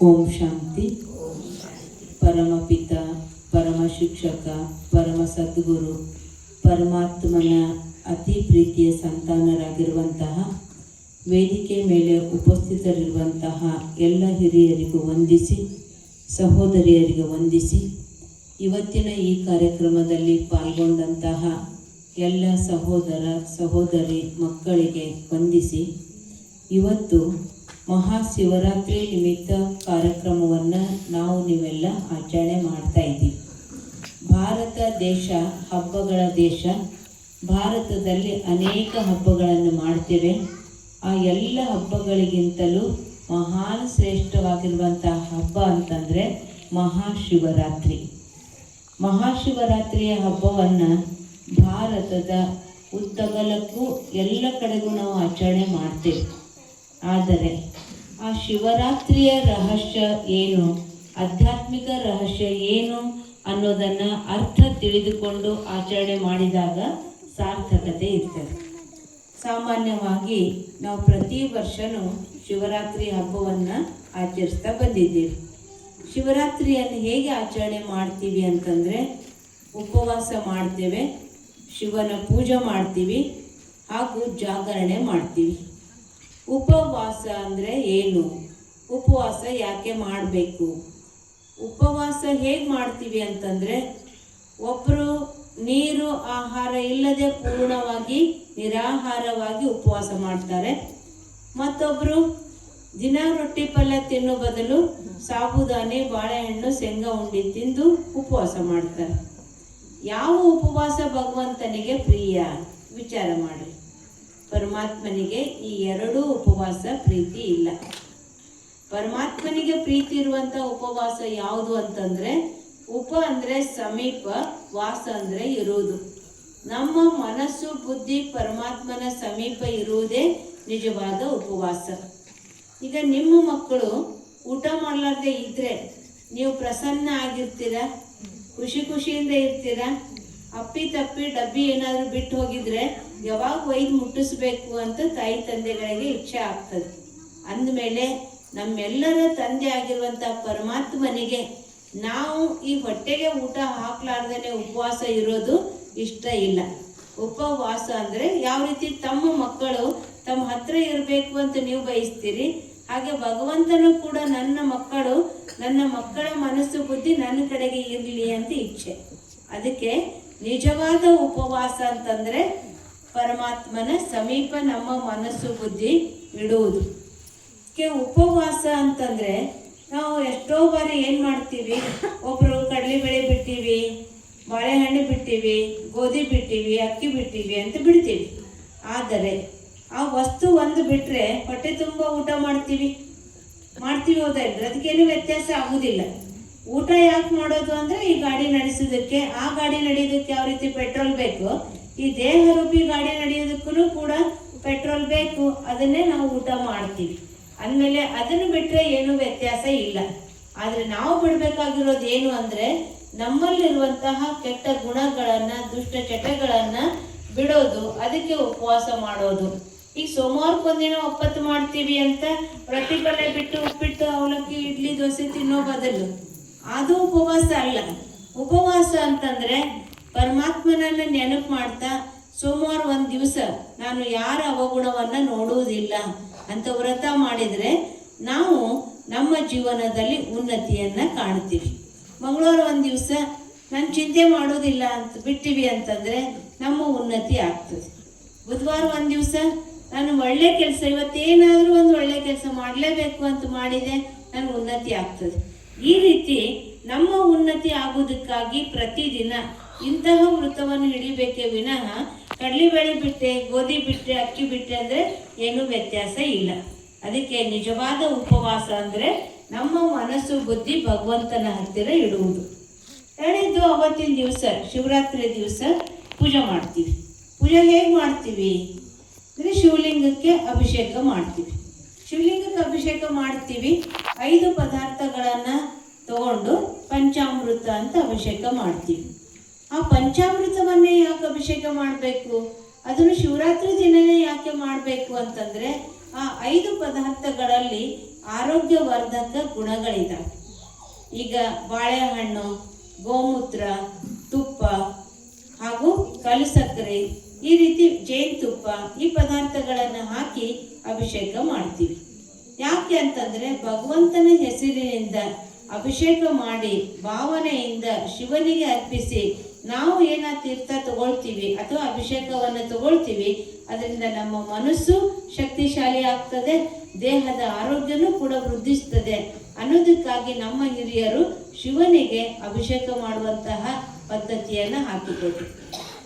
ಓಂ ಶಾಂತಿ. ಪರಮಪಿತ ಪರಮ ಶಿಕ್ಷಕ ಪರಮ ಸದ್ಗುರು ಪರಮಾತ್ಮನ ಅತಿ ಪ್ರೀತಿಯ ಸಂತಾನರಾಗಿರುವಂತಹ, ವೇದಿಕೆ ಮೇಲೆ ಉಪಸ್ಥಿತರಿರುವಂತಹ ಎಲ್ಲ ಹಿರಿಯರಿಗೂ ವಂದಿಸಿ, ಸಹೋದರಿಯರಿಗೆ ವಂದಿಸಿ, ಇವತ್ತಿನ ಈ ಕಾರ್ಯಕ್ರಮದಲ್ಲಿ ಪಾಲ್ಗೊಂಡಂತಹ ಎಲ್ಲ ಸಹೋದರ, ಸಹೋದರಿ ಮಕ್ಕಳಿಗೆ ವಂದಿಸಿ, ಇವತ್ತು ಮಹಾಶಿವರಾತ್ರಿ ನಿಮಿತ್ತ ಕಾರ್ಯಕ್ರಮವನ್ನು ನಾವು ನೀವೆಲ್ಲ ಆಚರಣೆ ಮಾಡ್ತಾ ಇದ್ದೀವಿ. ಭಾರತ ದೇಶ ಹಬ್ಬಗಳ ದೇಶ. ಭಾರತದಲ್ಲಿ ಅನೇಕ ಹಬ್ಬಗಳನ್ನು ಮಾಡ್ತೇವೆ. ಆ ಎಲ್ಲ ಹಬ್ಬಗಳಿಗಿಂತಲೂ ಮಹಾನ್ ಶ್ರೇಷ್ಠವಾಗಿರುವಂತಹ ಹಬ್ಬ ಅಂತಂದರೆ ಮಹಾಶಿವರಾತ್ರಿ. ಮಹಾಶಿವರಾತ್ರಿಯ ಹಬ್ಬವನ್ನು ಭಾರತದ ಉದ್ದಗಲಕ್ಕೂ ಎಲ್ಲ ಕಡೆಗೂ ನಾವು ಆಚರಣೆ ಮಾಡ್ತೇವೆ. ಆದರೆ ಆ ಶಿವರಾತ್ರಿಯ ರಹಸ್ಯ ಏನು? ಆಧ್ಯಾತ್ಮಿಕ ರಹಸ್ಯ ಏನು ಅನ್ನೋದನ್ನು ಅರ್ಥ ತಿಳಿದುಕೊಂಡು ಆಚರಣೆ ಮಾಡಿದಾಗ ಸಾರ್ಥಕತೆ ಇರ್ತದೆ. ಸಾಮಾನ್ಯವಾಗಿ ನಾವು ಪ್ರತಿ ವರ್ಷನೂ ಶಿವರಾತ್ರಿ ಹಬ್ಬವನ್ನು ಆಚರಿಸ್ತಾ ಬಂದಿದ್ದೀವಿ. ಶಿವರಾತ್ರಿಯನ್ನು ಹೇಗೆ ಆಚರಣೆ ಮಾಡ್ತೀವಿ ಅಂತಂದರೆ, ಉಪವಾಸ ಮಾಡ್ತೇವೆ, ಶಿವನ ಪೂಜೆ ಮಾಡ್ತೀವಿ ಹಾಗೂ ಜಾಗರಣೆ ಮಾಡ್ತೀವಿ. ಉಪವಾಸ ಅಂದರೆ ಏನು? ಉಪವಾಸ ಯಾಕೆ ಮಾಡಬೇಕು? ಉಪವಾಸ ಹೇಗೆ ಮಾಡ್ತೀವಿ ಅಂತಂದರೆ ಒಬ್ಬರು ನೀರು, ಆಹಾರ ಇಲ್ಲದೆ ಪೂರ್ಣವಾಗಿ, ನಿರಾಹಾರವಾಗಿ ಉಪವಾಸ ಮಾಡ್ತಾರೆ. ಮತ್ತೊಬ್ಬರು ದಿನ ರೊಟ್ಟಿ ಪಲ್ಯ ತಿನ್ನೋ ಬದಲು ಸಾಬುದಾನಿ, ಬಾಳೆಹಣ್ಣು, ಶೇಂಗಾ ಉಂಡಿ ತಿಂದು ಉಪವಾಸ ಮಾಡ್ತಾರೆ. ಯಾವ ಉಪವಾಸ ಭಗವಂತನಿಗೆ ಪ್ರಿಯ? ವಿಚಾರ ಮಾಡಿ ಪರಮಾತ್ಮನಿಗೆ ಈ ಎರಡೂ ಉಪವಾಸ ಪ್ರೀತಿ ಇಲ್ಲ. ಪರಮಾತ್ಮನಿಗೆ ಪ್ರೀತಿ ಇರುವಂತ ಉಪವಾಸ ಯಾವುದು ಅಂತಂದ್ರೆ, ಉಪ ಅಂದ್ರೆ ಸಮೀಪ, ವಾಸ ಅಂದ್ರೆ ಇರುವುದು. ನಮ್ಮ ಮನಸ್ಸು, ಬುದ್ಧಿ, ಪರಮಾತ್ಮನ ಸಮೀಪ ಇರುವುದೇ ನಿಜವಾದ ಉಪವಾಸ. ಈಗ ನಿಮ್ಮ ಮಕ್ಕಳು ಊಟ ಮಾಡಲಾರ್ದೆ ಇದ್ರೆ ನೀವು ಪ್ರಸನ್ನ ಆಗಿರ್ತೀರಾ? ಖುಷಿ ಖುಷಿಯಿಂದ ಇರ್ತೀರಾ? ಅಪ್ಪಿ ತಪ್ಪಿ ಡಬ್ಬಿ ಏನಾದರೂ ಬಿಟ್ಟು ಹೋಗಿದ್ರೆ ಯಾವಾಗ ಒಯ್ದು ಮುಟ್ಟಿಸ್ಬೇಕು ಅಂತ ತಾಯಿ ತಂದೆಗಳಿಗೆ ಇಚ್ಛೆ ಆಗ್ತದೆ. ಅಂದಮೇಲೆ ನಮ್ಮೆಲ್ಲರ ತಂದೆ ಆಗಿರುವಂಥ ಪರಮಾತ್ಮನಿಗೆ ನಾವು ಈ ಹೊಟ್ಟೆಗೆ ಊಟ ಹಾಕ್ಲಾರ್ದೇನೆ ಉಪವಾಸ ಇರೋದು ಇಷ್ಟ ಇಲ್ಲ. ಉಪವಾಸ ಅಂದರೆ ಯಾವ ರೀತಿ ತಮ್ಮ ಮಕ್ಕಳು ತಮ್ಮ ಹತ್ರ ಇರಬೇಕು ಅಂತ ನೀವು ಬಯಸ್ತೀರಿ, ಹಾಗೆ ಭಗವಂತನು ಕೂಡ ನನ್ನ ಮಕ್ಕಳು, ನನ್ನ ಮಕ್ಕಳ ಮನಸ್ಸು ಬುದ್ಧಿ ನನ್ನ ಕಡೆಗೆ ಇರಲಿ ಅಂತ ಇಚ್ಛೆ. ಅದಕ್ಕೆ ನಿಜವಾದ ಉಪವಾಸ ಅಂತಂದ್ರೆ ಪರಮಾತ್ಮನ ಸಮೀಪ ನಮ್ಮ ಮನಸ್ಸು ಬುದ್ಧಿ ಇಡುವುದು. ಕೆ ಉಪವಾಸ ಅಂತಂದ್ರೆ ನಾವು ಎಷ್ಟೋ ಬಾರಿ ಏನು ಮಾಡ್ತೀವಿ? ಒಬ್ಬರು ಕಡಲೆಬೇಳೆ ಬಿಟ್ಟಿವಿ ಬಾಳೆಹಣ್ಣು ಬಿಟ್ಟಿವಿ ಗೋಧಿ ಬಿಟ್ಟಿವಿ ಅಕ್ಕಿ ಬಿಟ್ಟಿವಿ ಅಂತ ಬಿಡ್ತೀವಿ. ಆದರೆ ಆ ವಸ್ತು ಒಂದು ಬಿಟ್ಟರೆ ಹೊಟ್ಟೆ ತುಂಬ ಊಟ ಮಾಡ್ತೀವಿ. ಮಾಡ್ತೀವಿ ಹೌದಾ ಅದಕ್ಕೇನು ವ್ಯತ್ಯಾಸ ಆಗುದಿಲ್ಲ. ಊಟ ಯಾಕೆ ಮಾಡೋದು ಅಂದ್ರೆ ಈ ಗಾಡಿ ನಡೆಸೋದಕ್ಕೆ ಆ ಗಾಡಿ ನಡೆಯೋದಕ್ಕೆ ಯಾವ ರೀತಿ ಪೆಟ್ರೋಲ್ ಬೇಕು, ಈ ದೇಹ ರೂಪಿ ಗಾಡಿ ನಡೆಯೋದಕ್ಕೂ ಕೂಡ ಪೆಟ್ರೋಲ್ ಬೇಕು, ಅದನ್ನೇ ನಾವು ಊಟ ಮಾಡ್ತೀವಿ. ಅಂದಮೇಲೆ ಅದನ್ನು ಬಿಟ್ಟರೆ ಏನು ವ್ಯತ್ಯಾಸ ಇಲ್ಲ. ಆದರೆ ನಾವು ಬಿಡಬೇಕಾಗಿರೋದು ಏನು ಅಂದರೆ, ನಮ್ಮಲ್ಲಿರುವಂತಹ ಕೆಟ್ಟ ಗುಣಗಳನ್ನು, ದುಷ್ಟ ಚಟಗಳನ್ನು ಬಿಡೋದು, ಅದಕ್ಕೆ ಉಪವಾಸ ಮಾಡೋದು. ಈಗ ಸೋಮವಾರಕ್ಕೊಂದಿನ ಒಪ್ಪತ್ತು ಮಾಡ್ತೀವಿ ಅಂತ ಪ್ರತಿಫಲ ಬಿಟ್ಟು ಉಪ್ಪಿಟ್ಟು, ಅವಲಕ್ಕಿ, ಇಡ್ಲಿ, ದೋಸೆ ತಿನ್ನೋ ಬದಲು. ಅದು ಉಪವಾಸ ಅಲ್ಲ. ಉಪವಾಸ ಅಂತಂದ್ರೆ ಪರಮಾತ್ಮನನ್ನ ನೆನಪು ಮಾಡ್ತಾ ಸೋಮವಾರ ಒಂದು ದಿವಸ ನಾನು ಯಾರ ಅವಗುಣವನ್ನ ನೋಡುವುದಿಲ್ಲ ಅಂತ ವ್ರತ ಮಾಡಿದರೆ ನಾವು ನಮ್ಮ ಜೀವನದಲ್ಲಿ ಉನ್ನತಿಯನ್ನು ಕಾಣ್ತೀವಿ. ಮಂಗಳವಾರ ಒಂದು ದಿವಸ ನಾನು ಚಿಂತೆ ಮಾಡೋದಿಲ್ಲ ಅಂತ ಬಿಟ್ಟಿವಿ ಅಂತಂದ್ರೆ ನಮ್ಮ ಉನ್ನತಿ ಆಗ್ತದೆ. ಬುಧವಾರ ಒಂದು ದಿವಸ ನಾನು ಒಳ್ಳೆ ಕೆಲಸ ಇವತ್ತೇನಾದರೂ ಒಂದು ಒಳ್ಳೆ ಕೆಲಸ ಮಾಡಲೇಬೇಕು ಅಂತ ಮಾಡಿದೆ, ನನಗೆ ಉನ್ನತಿ ಆಗ್ತದೆ. ಈ ರೀತಿ ನಮ್ಮ ಉನ್ನತಿ ಆಗುವುದಕ್ಕಾಗಿ ಪ್ರತಿದಿನ ಇಂತಹ ವೃತ್ತವನ್ನು ಹಿಡಿಬೇಕೇ ವಿನಃ ಕಡಲೆಬೇಳೆ ಬಿಟ್ಟೆ, ಗೋಧಿ ಬಿಟ್ಟೆ, ಅಕ್ಕಿ ಬಿಟ್ಟೆ ಅಂದರೆ ಏನೂ ವ್ಯತ್ಯಾಸ ಇಲ್ಲ. ಅದಕ್ಕೆ ನಿಜವಾದ ಉಪವಾಸ ಅಂದರೆ ನಮ್ಮ ಮನಸ್ಸು, ಬುದ್ಧಿ ಭಗವಂತನ ಹತ್ತಿರ ಇಡುವುದು. ಹೇಳಿದ್ದು ಅವತ್ತಿನ ದಿವಸ, ಶಿವರಾತ್ರಿ ದಿವಸ ಪೂಜೆ ಮಾಡ್ತೀವಿ. ಪೂಜೆ ಹೇಗೆ ಮಾಡ್ತೀವಿ? ಅಂದರೆ ಶಿವಲಿಂಗಕ್ಕೆ ಅಭಿಷೇಕ ಮಾಡ್ತೀವಿ. ಶಿವಲಿಂಗಕ್ಕೆ ಅಭಿಷೇಕ ಮಾಡ್ತೀವಿ. ಐದು ಪದಾರ್ಥಗಳನ್ನು ತಗೊಂಡು ಪಂಚಾಮೃತ ಅಂತ ಅಭಿಷೇಕ ಮಾಡ್ತೀವಿ. ಆ ಪಂಚಾಮೃತವನ್ನೇ ಯಾಕೆ ಅಭಿಷೇಕ ಮಾಡಬೇಕು? ಅದನ್ನು ಶಿವರಾತ್ರಿ ದಿನವೇ ಯಾಕೆ ಮಾಡಬೇಕು ಅಂತಂದ್ರೆ, ಆ ಐದು ಪದಾರ್ಥಗಳಲ್ಲಿ ಆರೋಗ್ಯವರ್ಧಕ ಗುಣಗಳಿದ್ದಾವೆ ಈಗ ಬಾಳೆಹಣ್ಣು, ಗೋಮೂತ್ರ, ತುಪ್ಪ ಹಾಗೂ ಕಲಸಕ್ಕರೆ, ಈ ರೀತಿ ಜೇನುತುಪ್ಪ ಈ ಪದಾರ್ಥಗಳನ್ನು ಹಾಕಿ ಅಭಿಷೇಕ ಮಾಡ್ತೀವಿ. ಯಾಕೆ ಅಂತಂದ್ರೆ ಭಗವಂತನ ಹೆಸರಿನಿಂದ ಅಭಿಷೇಕ ಮಾಡಿ ಭಾವನೆಯಿಂದ ಶಿವನಿಗೆ ಅರ್ಪಿಸಿ ನಾವು ಏನ ತೀರ್ಥ ತಗೊಳ್ತೀವಿ ಅಥವಾ ಅಭಿಷೇಕವನ್ನು ತಗೊಳ್ತೀವಿ, ಅದರಿಂದ ನಮ್ಮ ಮನಸ್ಸು ಶಕ್ತಿಶಾಲಿ ಆಗ್ತದೆ, ದೇಹದ ಆರೋಗ್ಯನೂ ಕೂಡ ವೃದ್ಧಿಸ್ತದೆ ಅನ್ನೋದಕ್ಕಾಗಿ ನಮ್ಮ ಹಿರಿಯರು ಶಿವನಿಗೆ ಅಭಿಷೇಕ ಮಾಡುವಂತಹ ಪದ್ಧತಿಯನ್ನು ಹಾಕಿಕೊಟ್ರು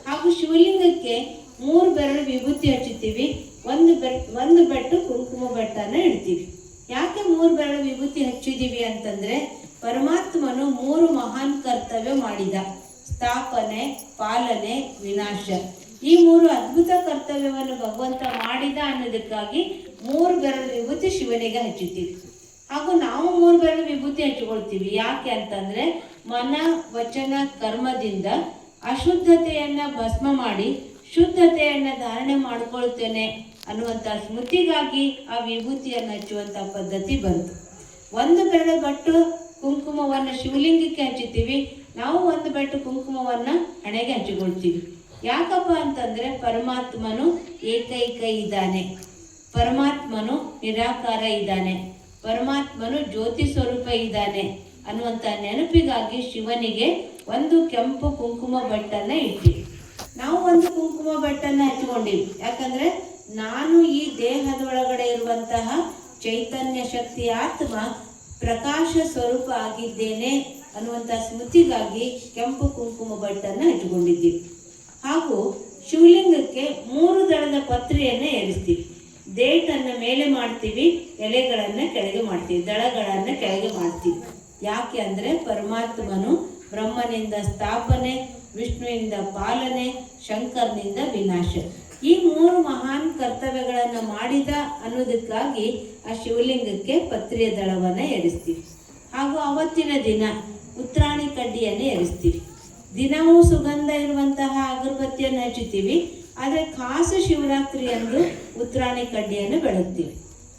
ಹಾಗೂ ಶಿವಲಿಂಗಕ್ಕೆ ಮೂರು ಬೆರಳು ವಿಭೂತಿ ಹಚ್ಚುತ್ತೀವಿ ಒಂದು ಬೆಟ್ಟ ಒಂದು ಬೆಟ್ಟು ಕುಂಕುಮ ಬೆಟ್ಟನ ಇಡ್ತೀವಿ. ಯಾಕೆ ಮೂರು ಬೆರಳು ವಿಭೂತಿ ಹಚ್ಚಿದೀವಿ ಅಂತಂದ್ರೆ ಪರಮಾತ್ಮನು ಮೂರು ಮಹಾನ್ ಕರ್ತವ್ಯ ಮಾಡಿದ. ಸ್ಥಾಪನೆ, ಪಾಲನೆ, ವಿನಾಶ. ಈ ಮೂರು ಅದ್ಭುತ ಕರ್ತವ್ಯವನ್ನು ಭಗವಂತ ಮಾಡಿದ ಅನ್ನೋದಕ್ಕಾಗಿ ಮೂರು ಬೆರಳು ವಿಭೂತಿ ಶಿವನಿಗೆ ಹಚ್ಚುತ್ತೀವಿ ಹಾಗೂ ನಾವು ಮೂರು ಬೆರಳು ವಿಭೂತಿ ಹಚ್ಚಿಕೊಳ್ತೀವಿ. ಯಾಕೆ ಅಂತಂದ್ರೆ ಮನ, ವಚನ, ಕರ್ಮದಿಂದ ಅಶುದ್ಧತೆಯನ್ನ ಭಸ್ಮ ಮಾಡಿ ಶುದ್ಧತೆಯನ್ನ ಧಾರಣೆ ಮಾಡ್ಕೊಳ್ತೇನೆ. ಅನ್ನುವಂಥ ಸ್ಮೃತಿಗಾಗಿ ಆ ವಿಭೂತಿಯನ್ನು ಹಚ್ಚುವಂಥ ಪದ್ಧತಿ ಬಂತು. ಒಂದು ಬೆರಳು ಬಟ್ಟು ಕುಂಕುಮವನ್ನು ಶಿವಲಿಂಗಕ್ಕೆ ಹಚ್ಚುತ್ತೀವಿ ನಾವು ಒಂದು ಬೆಟ್ಟು ಕುಂಕುಮವನ್ನು ಹಣೆಗೆ ಹಚ್ಚಿಕೊಳ್ತೀವಿ ಯಾಕಪ್ಪ ಅಂತಂದರೆ ಪರಮಾತ್ಮನು ಏಕೈಕ ಇದ್ದಾನೆ. ಪರಮಾತ್ಮನು ನಿರಾಕಾರ ಇದ್ದಾನೆ. ಪರಮಾತ್ಮನು ಜ್ಯೋತಿ ಸ್ವರೂಪ ಇದ್ದಾನೆ ಅನ್ನುವಂಥ ನೆನಪಿಗಾಗಿ ಶಿವನಿಗೆ ಒಂದು ಕೆಂಪು ಕುಂಕುಮ ಬಟ್ಟನ್ನು ಇಟ್ಟಿವಿ. ನಾವು ಒಂದು ಕುಂಕುಮ ಬಟ್ಟನ್ನು ಹಚ್ಕೊಂಡಿವಿ. ಯಾಕಂದ್ರೆ ನಾನು ಈ ದೇಹದೊಳಗಡೆ ಇರುವಂತಹ ಚೈತನ್ಯ ಶಕ್ತಿ ಆತ್ಮ ಪ್ರಕಾಶ ಸ್ವರೂಪ ಆಗಿದ್ದೇನೆ ಅನ್ನುವಂಥ ಸ್ಮೃತಿಗಾಗಿ ಕೆಂಪು ಕುಂಕುಮ ಬಟ್ಟನ್ನು ಇಟ್ಟುಕೊಂಡಿದ್ದೀವಿ. ಹಾಗೂ ಶಿವಲಿಂಗಕ್ಕೆ ಮೂರು ದಳದ ಪತ್ರೆಯನ್ನು ಏರಿಸ್ತೀವಿ. ದೇಟನ್ನು ಮೇಲೆ ಮಾಡ್ತೀವಿ, ಎಲೆಗಳನ್ನು ಕೆಳಗೆ ಮಾಡ್ತೀವಿ, ದಳಗಳನ್ನು ಕೆಳಗೆ ಮಾಡ್ತೀವಿ. ಯಾಕೆ ಅಂದರೆ ಪರಮಾತ್ಮನು ಬ್ರಹ್ಮನಿಂದ ಸ್ಥಾಪನೆ ವಿಷ್ಣುವಿನಿಂದ ಪಾಲನೆ, ಶಂಕರ್ನಿಂದ ವಿನಾಶ. ಈ ಮೂರು ಮಹಾನ್ ಕರ್ತವ್ಯಗಳನ್ನು ಮಾಡಿದ ಅನ್ನೋದಕ್ಕಾಗಿ ಆ ಶಿವಲಿಂಗಕ್ಕೆ ಪತ್ರಿಯ ದಳವನ್ನು ಎರಿಸ್ತೀವಿ ಹಾಗೂ ಅವತ್ತಿನ ದಿನ ಉತ್ರಾಣಿ ಕಡ್ಡಿಯನ್ನು ಎರಿಸ್ತೀವಿ ದಿನವೂ ಸುಗಂಧ ಇರುವಂತಹ ಅಗರಬತ್ತಿಯನ್ನು ಹಚ್ಚುತ್ತೀವಿ. ಆದರೆ ಖಾಸು ಶಿವರಾತ್ರಿ ಅಂದು ಉತ್ರಾಣಿ ಕಡ್ಡಿಯನ್ನು ಬೆಳಗ್ತೀವಿ.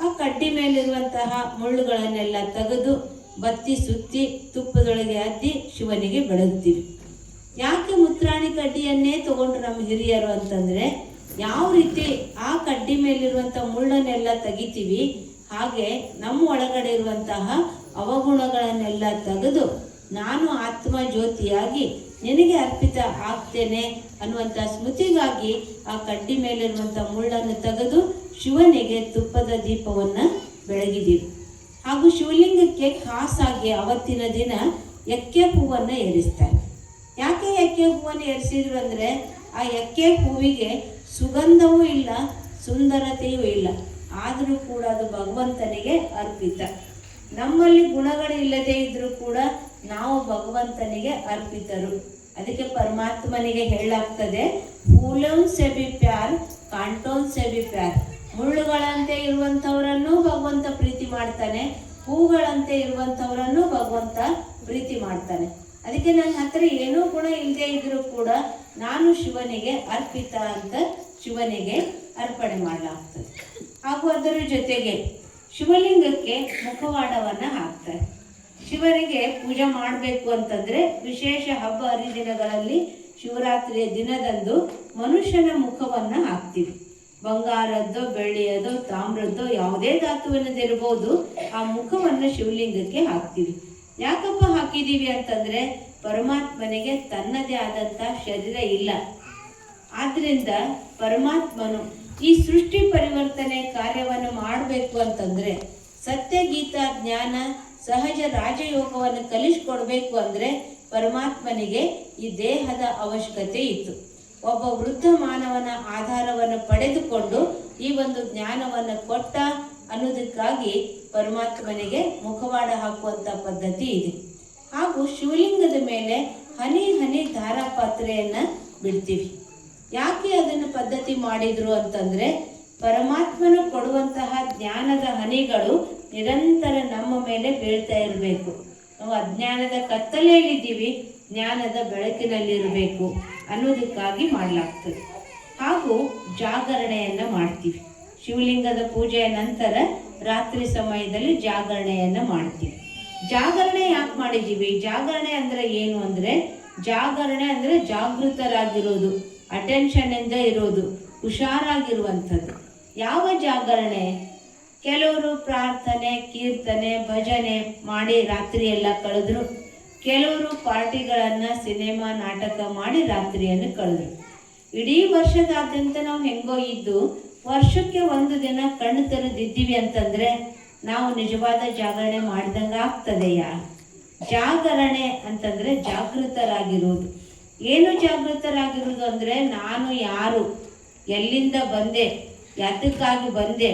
ಆ ಕಡ್ಡಿ ಮೇಲಿರುವಂತಹ ಮುಳ್ಳುಗಳನ್ನೆಲ್ಲ ತೆಗೆದು ಬತ್ತಿ ಸುತ್ತಿ ತುಪ್ಪದೊಳಗೆ ಹತ್ತಿ ಶಿವನಿಗೆ ಬೆಳಗ್ತೀವಿ. ಯಾಕೆ ಮುತ್ರಾಣಿ ಕಡ್ಡಿಯನ್ನೇ ತಗೊಂಡ್ರು ನಮ್ಮ ಹಿರಿಯರು ಅಂತಂದ್ರೆ ಯಾವ ರೀತಿ ಆ ಕಡ್ಡಿ ಮೇಲಿರುವಂಥ ಮುಳ್ಳನ್ನೆಲ್ಲ ತೆಗಿತೀವಿ, ಹಾಗೆ ನಮ್ಮ ಒಳಗಡೆ ಇರುವಂತಹ ಅವಗುಣಗಳನ್ನೆಲ್ಲ ತೆಗೆದು ನಾನು ಆತ್ಮ ಜ್ಯೋತಿಯಾಗಿ ನಿನಗೆ ಅರ್ಪಿತ ಆಗ್ತೇನೆ ಅನ್ನುವಂಥ ಸ್ಮೃತಿಗಾಗಿ ಆ ಕಡ್ಡಿ ಮೇಲಿರುವಂಥ ಮುಳ್ಳನ್ನು ತೆಗೆದು ಶಿವನಿಗೆ ತುಪ್ಪದ ದೀಪವನ್ನು ಬೆಳಗಿದೀವಿ. ಹಾಗೂ ಶಿವಲಿಂಗಕ್ಕೆ ಖಾಸಾಗಿ ಅವತ್ತಿನ ದಿನ ಎಕ್ಕೆ ಹೂವನ್ನು ಏರಿಸ್ತಾರೆ. ಯಾಕೆ ಎಕ್ಕೆ ಹೂವನ್ನು ಏರಿಸಿದ್ರು ಅಂದರೆ ಆ ಎಕ್ಕೆ ಹೂವಿಗೆ ಸುಗಂಧವೂ ಇಲ್ಲ, ಸುಂದರತೆಯೂ ಇಲ್ಲ. ಆದರೂ ಕೂಡ ಅದು ಭಗವಂತನಿಗೆ ಅರ್ಪಿತ. ನಮ್ಮಲ್ಲಿ ಗುಣಗಳು ಇಲ್ಲದೆ ಇದ್ರೂ ಕೂಡ ನಾವು ಭಗವಂತನಿಗೆ ಅರ್ಪಿತರು. ಅದಕ್ಕೆ ಪರಮಾತ್ಮನಿಗೆ ಹೇಳಾಗ್ತದೆ ಫೂಲೋನ್ ಸೆಬಿ ಪ್ಯಾರ್, ಕಾಂಟೋನ್ ಸೆಬಿ ಪ್ಯಾರ್. ಮುಳ್ಳುಗಳಂತೆ ಇರುವಂಥವರನ್ನೂ ಭಗವಂತ ಪ್ರೀತಿ ಮಾಡ್ತಾನೆ, ಹೂಗಳಂತೆ ಇರುವಂಥವರನ್ನೂ ಭಗವಂತ ಪ್ರೀತಿ ಮಾಡ್ತಾನೆ. ಅದಕ್ಕೆ ನನ್ನ ಹತ್ರ ಏನೂ ಗುಣ ಇಲ್ಲದೆ ಇದ್ದರೂ ಕೂಡ ನಾನು ಶಿವನಿಗೆ ಅರ್ಪಿತ ಅಂತ ಶಿವನಿಗೆ ಅರ್ಪಣೆ ಮಾಡಲಾಗ್ತದೆ. ಹಾಗೂ ಅದರ ಜೊತೆಗೆ ಶಿವಲಿಂಗಕ್ಕೆ ಮುಖವಾಡವನ್ನು ಹಾಕ್ತಾರೆ. ಶಿವನಿಗೆ ಪೂಜೆ ಮಾಡಬೇಕು ಅಂತಂದರೆ ವಿಶೇಷ ಹಬ್ಬ ಹರಿದಿನಗಳಲ್ಲಿ ಶಿವರಾತ್ರಿಯ ದಿನದಂದು ಮನುಷ್ಯನ ಮುಖವನ್ನು ಹಾಕ್ತೀವಿ. ಬಂಗಾರದ್ದೋ ಬೆಳ್ಳಿಯದೋ ತಾಮ್ರದ್ದೋ ಯಾವುದೇ ಧಾತುವಿನದಿರ್ಬೋದು ಆ ಮುಖವನ್ನು ಶಿವಲಿಂಗಕ್ಕೆ ಹಾಕ್ತೀವಿ. ಯಾಕಪ್ಪ ಹಾಕಿದ್ದೀವಿ ಅಂತಂದ್ರೆ ಪರಮಾತ್ಮನಿಗೆ ತನ್ನದೇ ಆದಂಥ ಶರೀರ ಇಲ್ಲ. ಆದ್ದರಿಂದ ಪರಮಾತ್ಮನು ಈ ಸೃಷ್ಟಿ ಪರಿವರ್ತನೆ ಕಾರ್ಯವನ್ನು ಮಾಡಬೇಕು ಅಂತಂದ್ರೆ, ಸತ್ಯಗೀತ, ಜ್ಞಾನ, ಸಹಜ ರಾಜಯೋಗವನ್ನು ಕಲಿಸ್ಕೊಡ್ಬೇಕು ಅಂದ್ರೆ ಪರಮಾತ್ಮನಿಗೆ ಈ ದೇಹದ ಅವಶ್ಯಕತೆ ಇತ್ತು. ಒಬ್ಬ ವೃದ್ಧ ಮಾನವನ ಆಧಾರವನ್ನು ಪಡೆದುಕೊಂಡು ಈ ಒಂದು ಜ್ಞಾನವನ್ನು ಕೊಟ್ಟ ಅನ್ನೋದಕ್ಕಾಗಿ ಪರಮಾತ್ಮನಿಗೆ ಮುಖವಾಡ ಹಾಕುವಂಥ ಪದ್ಧತಿ ಇದೆ. ಹಾಗೂ ಶಿವಲಿಂಗದ ಮೇಲೆ ಹನಿ ಹನಿ ಧಾರಾಪಾತ್ರೆಯನ್ನು ಬಿಡ್ತೀವಿ. ಯಾಕೆ ಅದನ್ನು ಪದ್ಧತಿ ಮಾಡಿದ್ರು ಅಂತಂದ್ರೆ ಪರಮಾತ್ಮನು ಕೊಡುವಂತಹ ಜ್ಞಾನದ ಹನಿಗಳು ನಿರಂತರ ನಮ್ಮ ಮೇಲೆ ಬೀಳ್ತಾ ಇರಬೇಕು. ನಾವು ಅಜ್ಞಾನದ ಕತ್ತಲೆಯಲ್ಲಿದ್ದೀವಿ ಜ್ಞಾನದ ಬೆಳಕಿನಲ್ಲಿರಬೇಕು ಅನ್ನೋದಕ್ಕಾಗಿ ಮಾಡಲಾಗ್ತದೆ. ಹಾಗೂ ಜಾಗರಣೆಯನ್ನು ಮಾಡ್ತೀವಿ. ಶಿವಲಿಂಗದ ಪೂಜೆಯ ನಂತರ ರಾತ್ರಿ ಸಮಯದಲ್ಲಿ ಜಾಗರಣೆಯನ್ನು ಮಾಡ್ತೀವಿ. ಜಾಗರಣೆ ಯಾಕೆ ಮಾಡಿದ್ದೀವಿ ಜಾಗರಣೆ ಅಂದರೆ ಏನು ಅಂದರೆ, ಜಾಗರಣೆ ಅಂದರೆ ಜಾಗೃತರಾಗಿರೋದು ಅಟೆನ್ಷನಿಂದ ಇರೋದು, ಹುಷಾರಾಗಿರುವಂಥದ್ದು. ಯಾವ ಜಾಗರಣೆ? ಕೆಲವರು ಪ್ರಾರ್ಥನೆ, ಕೀರ್ತನೆ, ಭಜನೆ ಮಾಡಿ ರಾತ್ರಿ ಎಲ್ಲ ಕಳೆದ್ರು. ಕೆಲವರು ಪಾರ್ಟಿಗಳನ್ನು, ಸಿನಿಮಾ, ನಾಟಕ ಮಾಡಿ ರಾತ್ರಿಯನ್ನು ಕಳೆದ್ರು. ಇಡೀ ವರ್ಷದಾದ್ಯಂತ ನಾವು ಹೆಂಗೋ ಇದ್ದು ವರ್ಷಕ್ಕೆ ಒಂದು ದಿನ ಕಣ್ಣು ತೆರೆದಿದ್ದೀವಿ ಅಂತಂದರೆ ನಾವು ನಿಜವಾದ ಜಾಗರಣೆ ಮಾಡಿದಂಗೆ ಆಗ್ತದೆಯಾ ಜಾಗರಣೆ ಅಂತಂದರೆ ಜಾಗೃತರಾಗಿರುವುದು. ಏನು ಜಾಗೃತರಾಗಿರುವುದು ಅಂದರೆ ನಾನು ಯಾರು, ಎಲ್ಲಿಂದ ಬಂದೆ, ಯಾತಕ್ಕಾಗಿ ಬಂದೆ,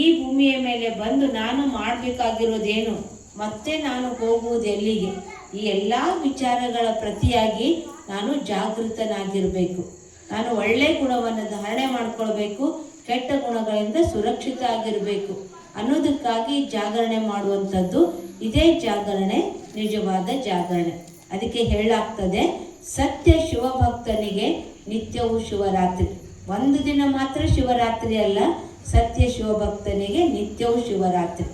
ಈ ಭೂಮಿಯ ಮೇಲೆ ಬಂದು ನಾನು ಮಾಡಬೇಕಾಗಿರೋದೇನು, ಮತ್ತೆ ನಾನು ಹೋಗುವುದು ಎಲ್ಲಿಗೆ ಈ ಎಲ್ಲ ವಿಚಾರಗಳ ಪ್ರತಿಯಾಗಿ ನಾನು ಜಾಗೃತನಾಗಿರಬೇಕು. ನಾನು ಒಳ್ಳೆಯ ಗುಣವನ್ನು ಧಾರಣೆ ಮಾಡ್ಕೊಳ್ಬೇಕು. ಕೆಟ್ಟ ಗುಣಗಳಿಂದ ಸುರಕ್ಷಿತ ಆಗಿರಬೇಕು ಅನ್ನೋದಕ್ಕಾಗಿ ಜಾಗರಣೆ ಮಾಡುವಂಥದ್ದು ಇದೇ ಜಾಗರಣೆ, ನಿಜವಾದ ಜಾಗರಣೆ. ಅದಕ್ಕೆ ಹೇಳಲಾಗ್ತದೆ, ಸತ್ಯ ಶಿವಭಕ್ತನಿಗೆ ನಿತ್ಯವೂ ಶಿವರಾತ್ರಿ. ಒಂದು ದಿನ ಮಾತ್ರ ಶಿವರಾತ್ರಿ ಅಲ್ಲ, ಸತ್ಯ ಶಿವಭಕ್ತನಿಗೆ ನಿತ್ಯವೂ ಶಿವರಾತ್ರಿ.